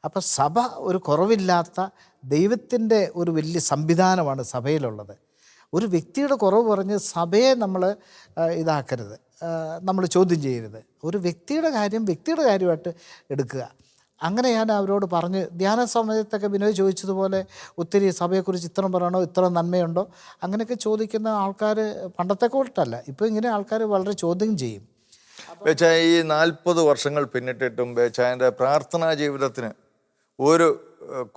അപ്പോൾ സഭ ഒരു കുറവില്ലാത്ത ദൈവത്തിന്റെ ഒരു വലിയ സംവിധാനമാണ് സഭയിലുള്ളത്. ഒരു വ്യക്തിയുടെ കുറവ് പറഞ്ഞ് സഭയെ നമ്മൾ ഇതാക്കരുത്. നമ്മൾ ചോദ്യം ചെയ്യരുത്. ഒരു വ്യക്തിയുടെ കാര്യം വ്യക്തിയുടെ കാര്യമായിട്ട് എടുക്കുക. അങ്ങനെ ഞാൻ അവരോട് പറഞ്ഞ് ധ്യാന സമയത്തൊക്കെ വിനോദ് ചോദിച്ചതുപോലെ ഒത്തിരി സഭയെക്കുറിച്ച് ഇത്ര പറയണോ ഇത്ര നന്മയുണ്ടോ? അങ്ങനെയൊക്കെ ചോദിക്കുന്ന ആൾക്കാർ പണ്ടത്തെ കൂട്ടല്ല ഇപ്പോൾ ഇങ്ങനെ ആൾക്കാർ വളരെ ചോദ്യം ചെയ്യും. ബേച്ചായ ഈ നാൽപ്പത് വർഷങ്ങൾ പിന്നിട്ടിട്ടും ബേച്ചായന്റെ പ്രാർത്ഥനാ ജീവിതത്തിന് ഒരു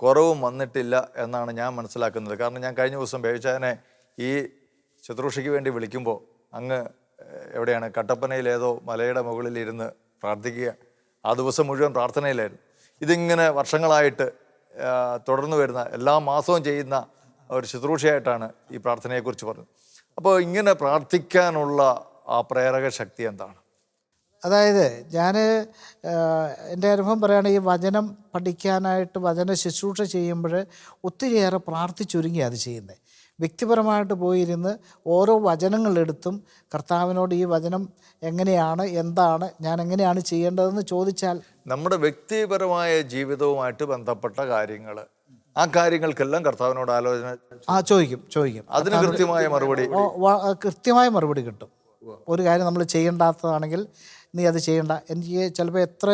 കുറവും വന്നിട്ടില്ല എന്നാണ് ഞാൻ മനസ്സിലാക്കുന്നത്. കാരണം ഞാൻ കഴിഞ്ഞ ദിവസം ബേച്ചായനെ ഈ ശുശ്രൂഷയ്ക്ക് വേണ്ടി വിളിക്കുമ്പോൾ അങ്ങ് എവിടെയാണ് കട്ടപ്പനയിലേതോ മലയുടെ മുകളിൽ ഇരുന്ന് പ്രാർത്ഥിക്കുക. ആ ദിവസം മുഴുവൻ പ്രാർത്ഥനയിലായിരുന്നു. ഇതിങ്ങനെ വർഷങ്ങളായിട്ട് തുടർന്നു വരുന്ന എല്ലാ മാസവും ചെയ്യുന്ന ഒരു ശുശ്രൂഷയായിട്ടാണ് ഈ പ്രാർത്ഥനയെക്കുറിച്ച് പറഞ്ഞത്. അപ്പോൾ ഇങ്ങനെ പ്രാർത്ഥിക്കാനുള്ള ആ പ്രേരക ശക്തി എന്താണ്? അതായത് ഞാൻ എന്റെ അനുഭവം പറയുകയാണെങ്കിൽ ഈ വചനം പഠിക്കാനായിട്ട് വചന ശുശ്രൂഷ ചെയ്യുമ്പോൾ ഒത്തിരിയേറെ പ്രാർത്ഥിച്ചൊരുങ്ങി അത് ചെയ്യുന്നത് വ്യക്തിപരമായിട്ട് പോയിരുന്ന് ഓരോ വചനങ്ങളെടുത്തും കർത്താവിനോട് ഈ വചനം എങ്ങനെയാണ് എന്താണ് ഞാൻ എങ്ങനെയാണ് ചെയ്യേണ്ടതെന്ന് ചോദിച്ചാൽ നമ്മുടെ വ്യക്തിപരമായ ജീവിതവുമായിട്ട് ബന്ധപ്പെട്ട കാര്യങ്ങൾ ആ കാര്യങ്ങൾക്കെല്ലാം കർത്താവിനോട് ആലോചന ആ ചോദിക്കും ചോദിക്കും. അതിന് കൃത്യമായ മറുപടി. കൃത്യമായ മറുപടി കിട്ടും. ഒരു കാര്യം നമ്മൾ ചെയ്യേണ്ടാത്തതാണെങ്കിൽ നീ അത് ചെയ്യണ്ട. എനിക്ക് ചിലപ്പോൾ എത്ര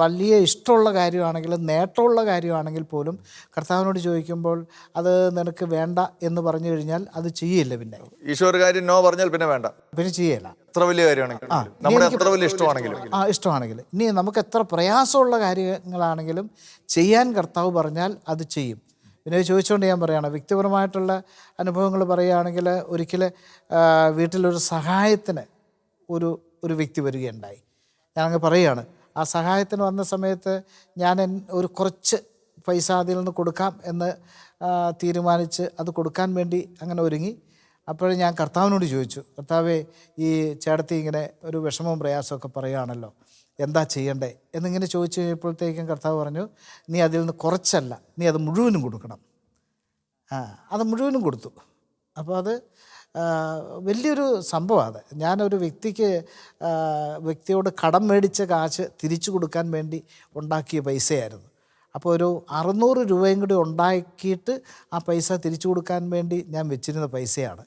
വലിയ ഇഷ്ടമുള്ള കാര്യമാണെങ്കിലും നേട്ടമുള്ള കാര്യമാണെങ്കിൽ പോലും കർത്താവിനോട് ചോദിക്കുമ്പോൾ അത് നിനക്ക് വേണ്ട എന്ന് പറഞ്ഞു കഴിഞ്ഞാൽ അത് ചെയ്യില്ല പിന്നെ. ഈശോ ഒരു കാര്യം നോ പറഞ്ഞാൽ പിന്നെ വേണ്ട. പിന്നെ ചെയ്യല്ല എത്ര വലിയ കാര്യമാണെങ്കിലും. നമ്മുടെ എത്ര വലിയ ഇഷ്ടമാണെങ്കിലും. ആ ഇഷ്ടമാണെങ്കിൽ ഇനി നമുക്ക് എത്ര പ്രയാസമുള്ള കാര്യങ്ങളാണെങ്കിലും ചെയ്യാൻ കർത്താവ് പറഞ്ഞാൽ അത് ചെയ്യും. പിന്നെ ചോദിച്ചുകൊണ്ട് ഞാൻ പറയുകയാണ് വ്യക്തിപരമായിട്ടുള്ള അനുഭവങ്ങൾ പറയുകയാണെങ്കിൽ ഒരിക്കൽ വീട്ടിലൊരു സഹായത്തിന് ഒരു ഒരു വ്യക്തി വരികയുണ്ടായി. ഞാനങ്ങ് പറയുകയാണ് ആ സഹായത്തിന് വന്ന സമയത്ത് ഞാൻ ഒരു കുറച്ച് പൈസ അതിൽ നിന്ന് കൊടുക്കാം എന്ന് തീരുമാനിച്ച് അത് കൊടുക്കാൻ വേണ്ടി അങ്ങനെ ഒരുങ്ങി. അപ്പോഴും ഞാൻ കർത്താവിനോട് ചോദിച്ചു കർത്താവേ ഈ ചേട്ടത്തി ഇങ്ങനെ ഒരു വിഷമവും പ്രയാസമൊക്കെ പറയുകയാണല്ലോ എന്താ ചെയ്യണ്ടേ? എന്നിങ്ങനെ ചോദിച്ചു കഴിഞ്ഞപ്പോഴത്തേക്കും കർത്താവ് പറഞ്ഞു നീ അതിൽ നിന്ന് കുറച്ചല്ല നീ അത് മുഴുവനും കൊടുക്കണം. ആ അത് മുഴുവനും കൊടുത്തു. അപ്പോൾ അത് വലിയൊരു സംഭവമാണ്. ഞാനൊരു വ്യക്തിക്ക് വ്യക്തിയോട് കടം മേടിച്ച കാശ് തിരിച്ചു കൊടുക്കാൻ വേണ്ടി ഉണ്ടാക്കിയ പൈസയായിരുന്നു. അപ്പോൾ ഒരു അറുന്നൂറ് രൂപയും കൂടി ഉണ്ടാക്കിയിട്ട് ആ പൈസ തിരിച്ചു കൊടുക്കാൻ വേണ്ടി ഞാൻ വെച്ചിരുന്ന പൈസയാണ്.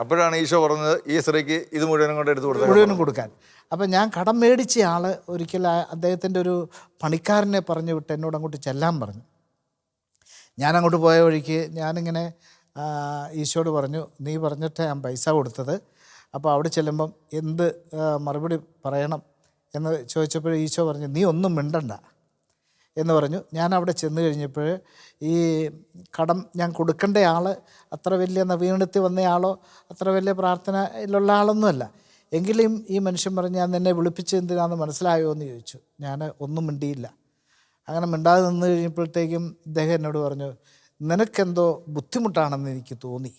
അപ്പോഴാണ് ഈശോ പറഞ്ഞത് ഈ സ്ത്രീക്ക് ഇത് മുഴുവനും കൊണ്ട് എടുത്തു കൊടുത്തത് മുഴുവനും കൊടുക്കാൻ. അപ്പം ഞാൻ കടം മേടിച്ച ആൾ ഒരിക്കൽ അദ്ദേഹത്തിന്റെ ഒരു പണിക്കാരനെ പറഞ്ഞു വിട്ട് എന്നോട് അങ്ങോട്ട് ചെല്ലാൻ പറഞ്ഞു. ഞാൻ അങ്ങോട്ട് പോയ വഴിക്ക് ഞാനിങ്ങനെ ആ, ഈശോയോട് പറഞ്ഞു നീ പറഞ്ഞിട്ട് ഞാൻ പൈസ കൊടുത്തത്. അപ്പോൾ അവിടെ ചെല്ലുമ്പം എന്ത് മറുപടി പറയണം? എന്ന് ചോദിച്ചപ്പോൾ ഈശോ പറഞ്ഞു നീ ഒന്നും മിണ്ടണ്ട. എന്ന് പറഞ്ഞു. ഞാൻ അവിടെ ചെന്ന് കഴിഞ്ഞപ്പോൾ ഈ കടം ഞാൻ കൊടുക്കേണ്ട ആൾ അത്ര വലിയ നവീനത്തിൽ വന്നയാളോ അത്ര വലിയ പ്രാർത്ഥനയിലുള്ള ആളൊന്നുമല്ല. എങ്കിലും ഈ മനുഷ്യൻ പറഞ്ഞു ഞാൻ നിന്നെ വിളിപ്പിച്ച് എന്തിനാണെന്ന് മനസ്സിലായോ? എന്ന് ചോദിച്ചു. ഞാൻ ഒന്നും മിണ്ടിയില്ല. അങ്ങനെ മിണ്ടാതെ നിന്ന് കഴിഞ്ഞപ്പോഴത്തേക്കും ഇദ്ദേഹം എന്നോട് പറഞ്ഞു നിനക്കെന്തോ ബുദ്ധിമുട്ടാണെന്ന് എനിക്ക് തോന്നി.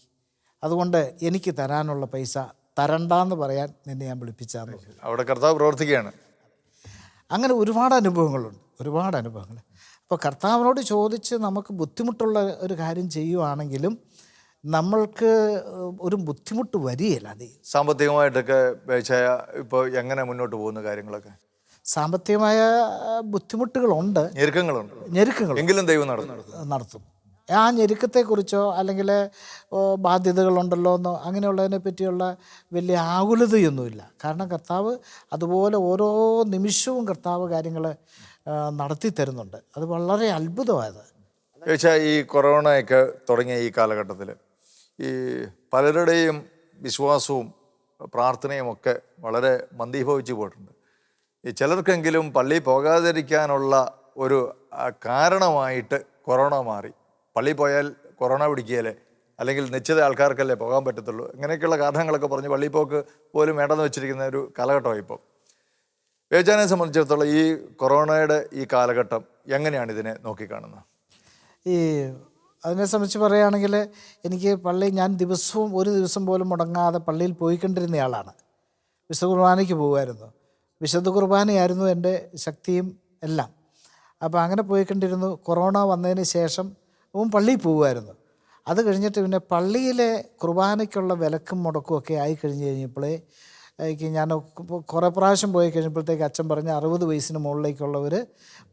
അതുകൊണ്ട് എനിക്ക് തരാനുള്ള പൈസ തരണ്ടെന്ന് പറയാൻ നിന്നെ ഞാൻ വിളിപ്പിച്ചാന്ന് പറഞ്ഞു. അവിടെ കർത്താവ് പ്രവർത്തിക്കുകയാണ്. അങ്ങനെ ഒരുപാട് അനുഭവങ്ങളുണ്ട്. ഒരുപാട് അനുഭവങ്ങൾ. അപ്പോൾ കർത്താവിനോട് ചോദിച്ച് നമുക്ക് ബുദ്ധിമുട്ടുള്ള ഒരു കാര്യം ചെയ്യുവാണെങ്കിലും നമ്മൾക്ക് ഒരു ബുദ്ധിമുട്ട് വരികയില്ല. അത് സാമ്പത്തികമായിട്ടൊക്കെ ഇപ്പോൾ എങ്ങനെ മുന്നോട്ട് പോകുന്ന കാര്യങ്ങളൊക്കെ? സാമ്പത്തികമായ ബുദ്ധിമുട്ടുകളുണ്ട്. ഞെരുക്കങ്ങളുണ്ട്. ഞെരുക്കങ്ങൾ എങ്കിലും ദൈവം നടത്തും. നടത്തും. ആ ഞെരുക്കത്തെക്കുറിച്ചോ അല്ലെങ്കിൽ ബാധ്യതകളുണ്ടല്ലോ എന്നോ അങ്ങനെയുള്ളതിനെ പറ്റിയുള്ള വലിയ ആകുലതയൊന്നുമില്ല. കാരണം കർത്താവ് അതുപോലെ ഓരോ നിമിഷവും കർത്താവ് കാര്യങ്ങൾ നടത്തി തരുന്നുണ്ട്. അത് വളരെ അത്ഭുതമായത്. ചോദിച്ചാൽ ഈ കൊറോണയൊക്കെ തുടങ്ങിയ ഈ കാലഘട്ടത്തിൽ ഈ പലരുടെയും വിശ്വാസവും പ്രാർത്ഥനയും ഒക്കെ വളരെ മന്ദീഭവിച്ചു പോയിട്ടുണ്ട്. ഈ ചിലർക്കെങ്കിലും പള്ളി പോകാതിരിക്കാനുള്ള ഒരു കാരണമായിട്ട് കൊറോണ മാറി. പള്ളി പോയാൽ കൊറോണ പിടിക്കുകയല്ലേ? അല്ലെങ്കിൽ നിശ്ചിത ആൾക്കാർക്കല്ലേ പോകാൻ പറ്റത്തുള്ളൂ? ഇങ്ങനെയൊക്കെയുള്ള കാരണങ്ങളൊക്കെ പറഞ്ഞ് പള്ളിപ്പോക്ക് പോലും വേണ്ടെന്ന് വെച്ചിരിക്കുന്ന ഒരു കാലഘട്ടമായി ഇപ്പോൾ. വേജാനെ സംബന്ധിച്ചിടത്തോളം ഈ കൊറോണയുടെ ഈ കാലഘട്ടം എങ്ങനെയാണ് ഇതിനെ നോക്കിക്കാണുന്നത്? ഈ അതിനെ സംബന്ധിച്ച് പറയുകയാണെങ്കിൽ എനിക്ക് പള്ളി ഞാൻ ദിവസവും ഒരു ദിവസം പോലും മുടങ്ങാതെ പള്ളിയിൽ പോയിക്കൊണ്ടിരുന്നയാളാണ് വിശുദ്ധ കുർബാനയ്ക്ക് പോകുമായിരുന്നു. വിശുദ്ധ കുർബാനയായിരുന്നു എന്റെ ശക്തിയും എല്ലാം. അപ്പോൾ അങ്ങനെ പോയിക്കൊണ്ടിരുന്നു. കൊറോണ വന്നതിന് ശേഷം അവൻ പള്ളിയിൽ പോകുമായിരുന്നു. അത് കഴിഞ്ഞിട്ട് പിന്നെ പള്ളിയിലെ കുർബാനയ്ക്കുള്ള വിലക്കും മുടക്കും ഒക്കെ ആയി കഴിഞ്ഞ് കഴിഞ്ഞപ്പോഴേ ഞാൻ കുറേ പ്രാവശ്യം പോയി കഴിഞ്ഞപ്പോഴത്തേക്ക് അച്ഛൻ പറഞ്ഞ് അറുപത് വയസ്സിന് മുകളിലേക്കുള്ളവർ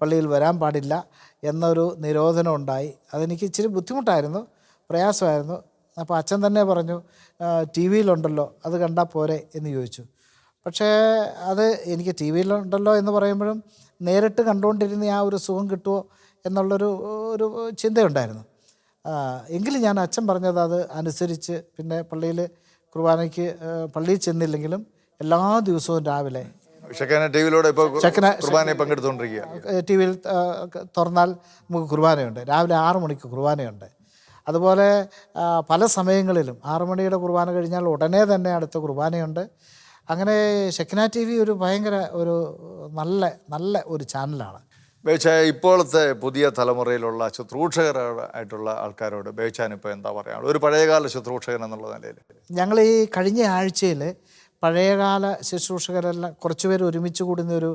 പള്ളിയിൽ വരാൻ പാടില്ല എന്നൊരു നിരോധനം ഉണ്ടായി. അതെനിക്ക് ഇച്ചിരി ബുദ്ധിമുട്ടായിരുന്നു പ്രയാസമായിരുന്നു. അപ്പോൾ അച്ഛൻ തന്നെ പറഞ്ഞു ടി വിയിലുണ്ടല്ലോ അത് കണ്ടാൽ പോരെ എന്ന് ചോദിച്ചു. പക്ഷേ അത് എനിക്ക് ടി വിയിലുണ്ടല്ലോ എന്ന് പറയുമ്പോഴും നേരിട്ട് കണ്ടുകൊണ്ടിരുന്ന ആ ഒരു സുഖം കിട്ടുമോ എന്നുള്ളൊരു ഒരു ചിന്തയുണ്ടായിരുന്നു. എങ്കിലും ഞാൻ അച്ഛൻ പറഞ്ഞത് അത് അനുസരിച്ച് പിന്നെ പള്ളിയിൽ കുർബാനയ്ക്ക് പള്ളിയിൽ ചെന്നില്ലെങ്കിലും എല്ലാ ദിവസവും രാവിലെ ഇപ്പോൾ കുർബാനയെ പങ്കെടുത്തുകൊണ്ടിരിക്കുക. ടി വിയിൽ തുറന്നാൽ നമുക്ക് കുർബാനയുണ്ട്. രാവിലെ ആറു മണിക്ക് കുർബാനയുണ്ട്. അതുപോലെ പല സമയങ്ങളിലും ആറു മണിയുടെ കുർബാന കഴിഞ്ഞാൽ ഉടനെ തന്നെ അടുത്ത കുർബാനയുണ്ട്. അങ്ങനെ ഷെക്കിന ടി വി ഒരു ഭയങ്കര ഒരു നല്ല നല്ല ഒരു ചാനലാണ്. ബേച്ചായ ഇപ്പോഴത്തെ പുതിയ തലമുറയിലുള്ള ശുശ്രൂഷകരായിട്ടുള്ള ആൾക്കാരോട് ബേച്ചാൻ ഇപ്പോൾ എന്താ പറയുക ഒരു പഴയകാല ശുശ്രൂഷകൻ എന്നുള്ള നിലയിൽ. ഞങ്ങൾ ഈ കഴിഞ്ഞ ആഴ്ചയിൽ പഴയകാല ശുശ്രൂഷകരെല്ലാം കുറച്ച് പേര് ഒരുമിച്ച് കൂടുന്ന ഒരു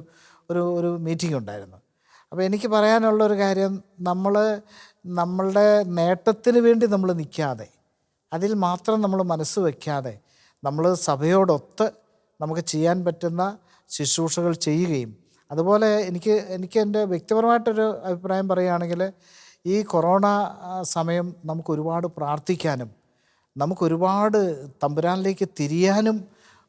ഒരു ഒരു മീറ്റിംഗ് ഉണ്ടായിരുന്നു. അപ്പോൾ എനിക്ക് പറയാനുള്ള ഒരു കാര്യം നമ്മൾ നമ്മളുടെ നേട്ടത്തിന് വേണ്ടി നമ്മൾ നിൽക്കാതെ അതിൽ മാത്രം നമ്മൾ മനസ്സ് വയ്ക്കാതെ നമ്മൾ സഭയോടൊത്ത് നമുക്ക് ചെയ്യാൻ പറ്റുന്ന ശുശ്രൂഷകൾ ചെയ്യുകയും അതുപോലെ എനിക്ക് എനിക്ക് എന്റെ വ്യക്തിപരമായിട്ടൊരു അഭിപ്രായം പറയുകയാണെങ്കിൽ ഈ കൊറോണ സമയം നമുക്ക് ഒരുപാട് പ്രാർത്ഥിക്കാനും നമുക്കൊരുപാട് തമ്പുരാനിലേക്ക് തിരിയാനും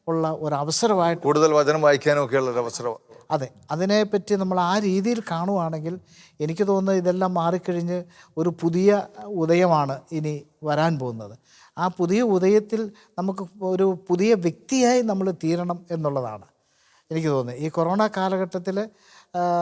ഉള്ള ഒരവസരമായിട്ട് കൂടുതൽ വചനം വായിക്കാനും ഒക്കെയുള്ള ഒരു അവസരം അതെ അതിനെപ്പറ്റി നമ്മൾ ആ രീതിയിൽ കാണുവാണെങ്കിൽ എനിക്ക് തോന്നുന്നത് ഇതെല്ലാം മാറിക്കഴിഞ്ഞ് ഒരു പുതിയ ഉദയമാണ് ഇനി വരാൻ പോകുന്നത്. ആ പുതിയ ഉദയത്തിൽ നമുക്ക് ഒരു പുതിയ വ്യക്തിയായി നമ്മൾ തീരണം എന്നുള്ളതാണ്. എനിക്ക് തോന്നുന്നത് ഈ കൊറോണ കാലഘട്ടത്തിൽ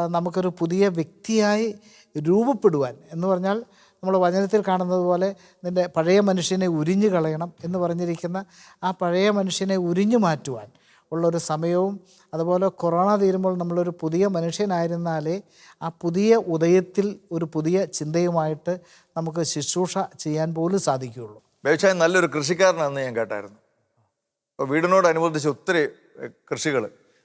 നമുക്കൊരു പുതിയ വ്യക്തിയായി രൂപപ്പെടുവാൻ എന്ന് പറഞ്ഞാൽ നമ്മൾ വചനത്തിൽ കാണുന്നത് പോലെ നിന്റെ പഴയ മനുഷ്യനെ ഉരിഞ്ഞു കളയണം എന്ന് പറഞ്ഞിരിക്കുന്ന ആ പഴയ മനുഷ്യനെ ഉരിഞ്ഞു മാറ്റുവാൻ ഉള്ളൊരു സമയവും അതുപോലെ കൊറോണ തീരുമ്പോൾ നമ്മളൊരു പുതിയ മനുഷ്യനായിരുന്നാലേ ആ പുതിയ ഉദയത്തിൽ ഒരു പുതിയ ചിന്തയുമായിട്ട് നമുക്ക് ശുശ്രൂഷ ചെയ്യാൻ പോലും സാധിക്കുകയുള്ളൂ. വ്യവസായ നല്ലൊരു കൃഷിക്കാരനാണെന്ന് ഞാൻ കേട്ടായിരുന്നു. അപ്പോൾ വീടിനോടനുബന്ധിച്ച് ഒത്തിരി കൃഷികൾ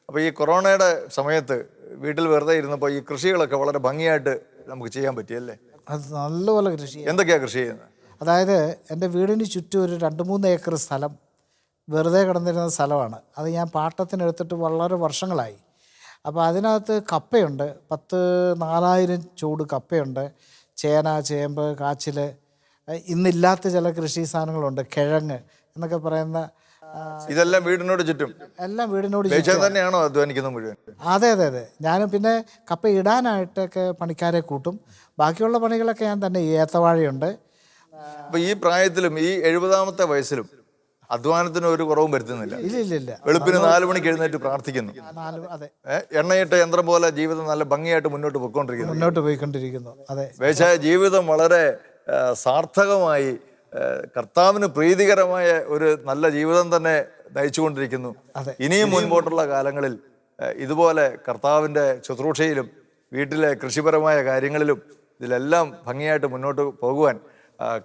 അപ്പോൾ ഈ കൊറോണയുടെ സമയത്ത് വീട്ടിൽ വെറുതെ ഇരുന്നപ്പോൾ ഈ കൃഷികളൊക്കെ വളരെ ഭംഗിയായിട്ട് നമുക്ക് ചെയ്യാൻ പറ്റിയല്ലേ? അത് നല്ലപോലെ കൃഷി. എന്തൊക്കെയാണ് കൃഷി ചെയ്യുന്നത്? അതായത് എന്റെ വീടിന് ചുറ്റും ഒരു രണ്ട് മൂന്ന് ഏക്കർ സ്ഥലം വെറുതെ കിടന്നിരുന്ന സ്ഥലമാണ്. അത് ഞാൻ പാട്ടത്തിനെടുത്തിട്ട് വളരെ വർഷങ്ങളായി. അപ്പോൾ അതിനകത്ത് കപ്പയുണ്ട്. പത്ത് നാലായിരം ചൂട് കപ്പയുണ്ട്. ചേന ചേമ്പ് കാച്ചിൽ ഇന്നില്ലാത്ത ചില കൃഷി സാധനങ്ങളുണ്ട്. കിഴങ്ങ് എന്നൊക്കെ പറയുന്ന ഇതെല്ലാം വീടിനോട് ചുറ്റും. എല്ലാം വീടിനോട്. തന്നെയാണോ അധ്വാനിക്കുന്നത് മുഴുവൻ? അതെ അതെ അതെ. ഞാനും പിന്നെ കപ്പ ഇടാനായിട്ടൊക്കെ പണിക്കാരെ കൂട്ടും. ബാക്കിയുള്ള പണികളൊക്കെ ഞാൻ തന്നെ ഈ ഏത്തവാഴയുണ്ട്. അപ്പൊ ഈ പ്രായത്തിലും ഈ എഴുപതാമത്തെ വയസ്സിലും അധ്വാനത്തിന് ഒരു കുറവും വരുത്തുന്നില്ല. ഇല്ല ഇല്ല ഇല്ല. വെളുപ്പിന് നാലു മണിക്ക് എഴുന്നേറ്റ് പ്രാർത്ഥിക്കുന്നു. നാല് അതെ. എണ്ണയിട്ട യന്ത്രം പോലെ ജീവിതം നല്ല ഭംഗിയായിട്ട് മുന്നോട്ട് പോയിക്കൊണ്ടിരിക്കുന്നു. മുന്നോട്ട് പോയിക്കൊണ്ടിരിക്കുന്നു. അതെ. വേശായ ജീവിതം വളരെ സാർത്ഥകമായി കർത്താവിന് പ്രീതികരമായ ഒരു നല്ല ജീവിതം തന്നെ നയിച്ചുകൊണ്ടിരിക്കുന്നു. ഇനിയും മുൻപോട്ടുള്ള കാലങ്ങളിൽ ഇതുപോലെ കർത്താവിന്റെ ശുശ്രൂഷയിലും വീട്ടിലെ കൃഷിപരമായ കാര്യങ്ങളിലും ഇതിലെല്ലാം ഭംഗിയായിട്ട് മുന്നോട്ട് പോകുവാൻ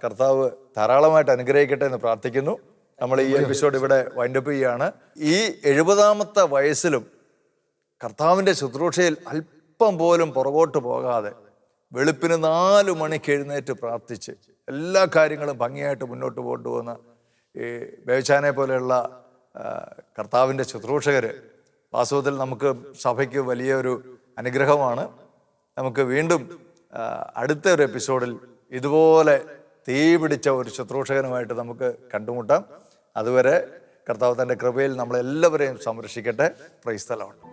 കർത്താവ് ധാരാളമായിട്ട് അനുഗ്രഹിക്കട്ടെ എന്ന് പ്രാർത്ഥിക്കുന്നു. നമ്മൾ ഈ എപ്പിസോഡ് ഇവിടെ വൈൻഡപ്പ് ചെയ്യുകയാണ്. ഈ എഴുപതാമത്തെ വയസ്സിലും കർത്താവിന്റെ ശുശ്രൂഷയിൽ അല്പം പോലും പുറകോട്ട് പോകാതെ വെളുപ്പിന് നാലു മണിക്ക് എഴുന്നേറ്റ് പ്രാർത്ഥിച്ച് എല്ലാ കാര്യങ്ങളും ഭംഗിയായിട്ട് മുന്നോട്ട് കൊണ്ടുപോകുന്ന ഈ ബേച്ചാനെ പോലെയുള്ള കർത്താവിന്റെ ശുശ്രൂഷകർ വാസ്തവത്തിൽ നമുക്ക് സഭയ്ക്ക് വലിയൊരു അനുഗ്രഹമാണ്. നമുക്ക് വീണ്ടും അടുത്ത ഒരു എപ്പിസോഡിൽ ഇതുപോലെ തീ പിടിച്ച ഒരു ശുശ്രൂഷകനുമായിട്ട് നമുക്ക് കണ്ടുമുട്ടാം. അതുവരെ കർത്താവ് തന്റെ കൃപയിൽ നമ്മളെല്ലാവരെയും സംരക്ഷിക്കട്ടെ. പ്രൈസ്തലമാണ്